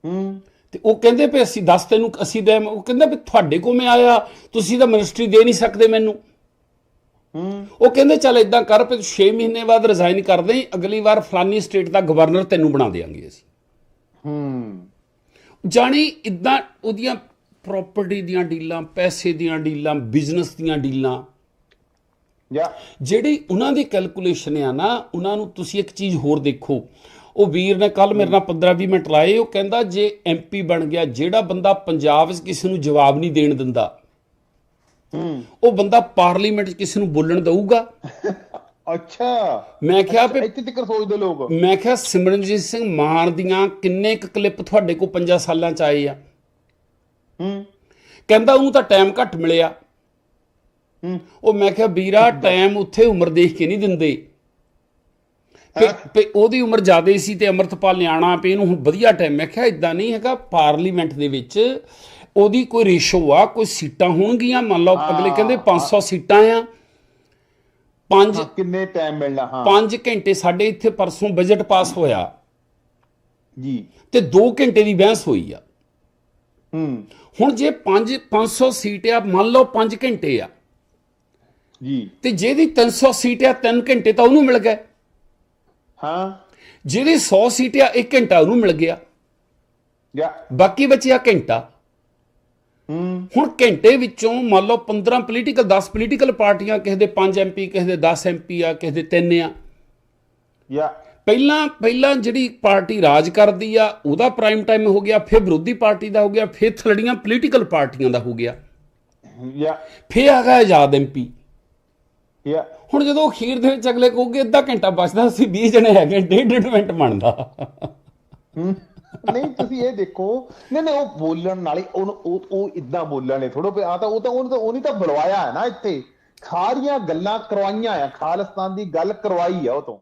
ਹੂੰ। ਤੇ ਉਹ ਕਹਿੰਦੇ ਵੀ ਅਸੀਂ ਦੱਸ ਤੈਨੂੰ ਅਸੀਂ ਦੇ ਉਹ ਕਹਿੰਦਾ ਵੀ ਤੁਹਾਡੇ ਕੋਲ ਮੈਂ ਆਇਆ ਤੁਸੀਂ ਤਾਂ ਮਿਨਿਸਟਰੀ ਦੇ ਨਹੀਂ ਸਕਦੇ ਮੈਨੂੰ। ਹੂੰ। ਉਹ ਕਹਿੰਦੇ ਚੱਲ ਇਦਾਂ ਕਰ ਵੀ 6 ਮਹੀਨੇ ਬਾਅਦ ਰਿਜ਼ਾਈਨ ਕਰ ਦੇ ਅਗਲੀ ਵਾਰ ਫਲਾਨੀ ਸਟੇਟ ਦਾ ਗਵਰਨਰ ਤੈਨੂੰ ਬਣਾ ਦੇਾਂਗੇ ਅਸੀਂ। ਹੂੰ। ਜਾਣੀ ਇਦਾਂ ਉਹਦੀਆਂ ਪ੍ਰਾਪਰਟੀ ਦੀਆਂ ਡੀਲਾਂ ਪੈਸੇ ਦੀਆਂ ਡੀਲਾਂ ਬਿਜ਼ਨਸ ਦੀਆਂ ਡੀਲਾਂ ਜਾਂ ਜਿਹੜੀ ਉਹਨਾਂ ਦੀ ਕੈਲਕੂਲੇਸ਼ਨ ਆ ਨਾ ਉਹਨਾਂ ਨੂੰ ਤੁਸੀਂ ਇੱਕ ਚੀਜ਼ ਹੋਰ ਦੇਖੋ। ਉਹ ਵੀਰ ਨੇ ਕੱਲ ਮੇਰੇ ਨਾਲ 15-20 ਮਿੰਟ ਲਾਏ ਉਹ ਕਹਿੰਦਾ ਜੇ ਐਮਪੀ ਬਣ ਗਿਆ ਜਿਹੜਾ ਬੰਦਾ ਪੰਜਾਬ 'ਚ ਕਿਸੇ ਨੂੰ ਜਵਾਬ ਨਹੀਂ ਦੇਣ ਦਿੰਦਾ ਹੂੰ। ਉਹ ਬੰਦਾ ਪਾਰਲੀਮੈਂਟ 'ਚ ਕਿਸੇ ਨੂੰ ਬੋਲਣ ਦਊਗਾ। ਅੱਛਾ। ਮੈਂ ਕਿਹਾ ਵੀ ਇੱਥੇ ਤੱਕ ਸੋਚਦੇ ਲੋਕ। ਮੈਂ ਕਿਹਾ ਸਿਮਰਨਜੀਤ ਸਿੰਘ ਮਾਨ ਦੀਆਂ ਕਿੰਨੇ ਕੁ ਕਲਿੱਪ ਤੁਹਾਡੇ ਕੋਲ 5 ਸਾਲਾਂ 'ਚ ਆਏ ਆ? ਹੂੰ। ਕਹਿੰਦਾ ਉਹਨੂੰ ਤਾਂ ਟਾਈਮ ਘੱਟ ਮਿਲਿਆ। ਹੂੰ। ਉਹ ਮੈਂ ਕਿਹਾ ਵੀਰਾ ਟਾਈਮ ਉੱਥੇ ਉਮਰ ਦੇਖ ਕੇ ਨਹੀਂ ਦਿੰਦੇ। ਉਹਦੀ ਉਮਰ ਜ਼ਿਆਦਾ ਸੀ ਤੇ ਅਮਰਤਪਾਲ ਨਿਆਣਾ ਪਈ ਇਹਨੂੰ ਹੁਣ ਵਧੀਆ ਟਾਈਮ ਮੈਂ ਕਿਹਾ ਇਦਾਂ ਨਹੀਂ ਹੈਗਾ ਪਾਰਲੀਮੈਂਟ ਦੇ ਵਿੱਚ ਉਹਦੀ ਕੋਈ ਰੇਸ਼ੋ ਆ ਕੋਈ ਸੀਟਾਂ ਹੋਣਗੀਆਂ। ਮੰਨ ਲਓ ਅਗਲੇ ਕਹਿੰਦੇ 500 ਸੀਟਾਂ ਆ। ਪੰਜ ਕਿੰਨੇ ਟਾਈਮ ਮਿਲਣਾ? ਹਾਂ। 5 ਘੰਟੇ ਸਾਡੇ ਇੱਥੇ ਪਰਸੋਂ ਬਜਟ ਪਾਸ ਹੋਇਆ। ਜੀ। ਤੇ 2 ਘੰਟੇ ਦੀ ਬਹਿਸ ਹੋਈ ਆ। ਹੂੰ। ਹੁਣ ਜੇ 5 500 ਸੀਟ ਆ ਮੰਨ ਲਓ 5 ਘੰਟੇ ਆ। ਜੀ। ਤੇ ਜਿਹਦੀ 300 ਸੀਟ ਆ 3 ਘੰਟੇ ਤਾਂ ਉਹਨੂੰ ਮਿਲ ਗਏ। ਹਾਂ। ਜਿਹਦੀ 100 ਸੀਟ ਆ 1 ਘੰਟਾ ਉਹਨੂੰ ਮਿਲ ਗਿਆ। ਜਾਂ ਬਾਕੀ ਬਚਿਆ ਘੰਟਾ। ਹੁਣ ਘੰਟੇ ਵਿੱਚੋਂ ਮੰਨ ਲਓ 15 ਪੋਲੀਟੀਕਲ 10 ਪੋਲੀਟੀਕਲ ਪਾਰਟੀਆਂ ਕਿਸੇ ਦੇ 5 ਐਮਪੀ ਕਿਸੇ ਦੇ 10 ਐਮਪੀ ਆ ਕਿਸੇ ਦੇ 3 ਆ। ਜਾਂ ਪਹਿਲਾਂ ਪਹਿਲਾਂ ਜਿਹੜੀ ਪਾਰਟੀ ਰਾਜ ਕਰਦੀ ਆ ਉਹਦਾ ਪ੍ਰਾਈਮ ਟਾਈਮ ਹੋ ਗਿਆ ਫਿਰ ਵਿਰੋਧੀ ਪਾਰਟੀ ਦਾ ਹੋ ਗਿਆ ਫਿਰ ਥਲੜੀਆਂ ਪੋਲੀਟੀਕਲ ਪਾਰਟੀਆਂ ਦਾ ਹੋ ਗਿਆ। ਫਿਰ ਆ ਗਿਆ ਆਜ਼ਾਦ ਐਮਪੀ ਜਾਂ ਹੁਣ ਜਦੋਂ ਅਖੀਰ ਦੇ ਵਿੱਚ ਅਗਲੇ ਕਹੋਗੇ ਅੱਧਾ ਘੰਟਾ ਬਚਦਾ ਸੀ 20 ਜਣੇ ਹੈਗੇ ਡੇਢ ਡੇਢ ਮਿੰਟ ਬਣਦਾ। ਨਹੀਂ ਤੁਸੀਂ ਇਹ ਦੇਖੋ ਨਹੀਂ ਨਹੀਂ ਉਹ ਬੋਲਣ ਨਾਲ ਉਹ ਉਹ ਇਦਾਂ ਬੋਲਣ ਨੇ ਥੋੜੋ ਆ ਤਾਂ ਉਹ ਤਾਂ ਉਹਨੇ ਤਾਂ ਉਹਨੇ ਤਾਂ ਬੁਲਵਾਇਆ ਹੈ ਨਾ ਇੱਥੇ। ਸਾਰੀਆਂ ਗੱਲਾਂ ਕਰਵਾਈਆਂ ਆ ਖਾਲਿਸਤਾਨ ਦੀ ਗੱਲ ਕਰਵਾਈ ਆ ਉਹ ਤੋਂ।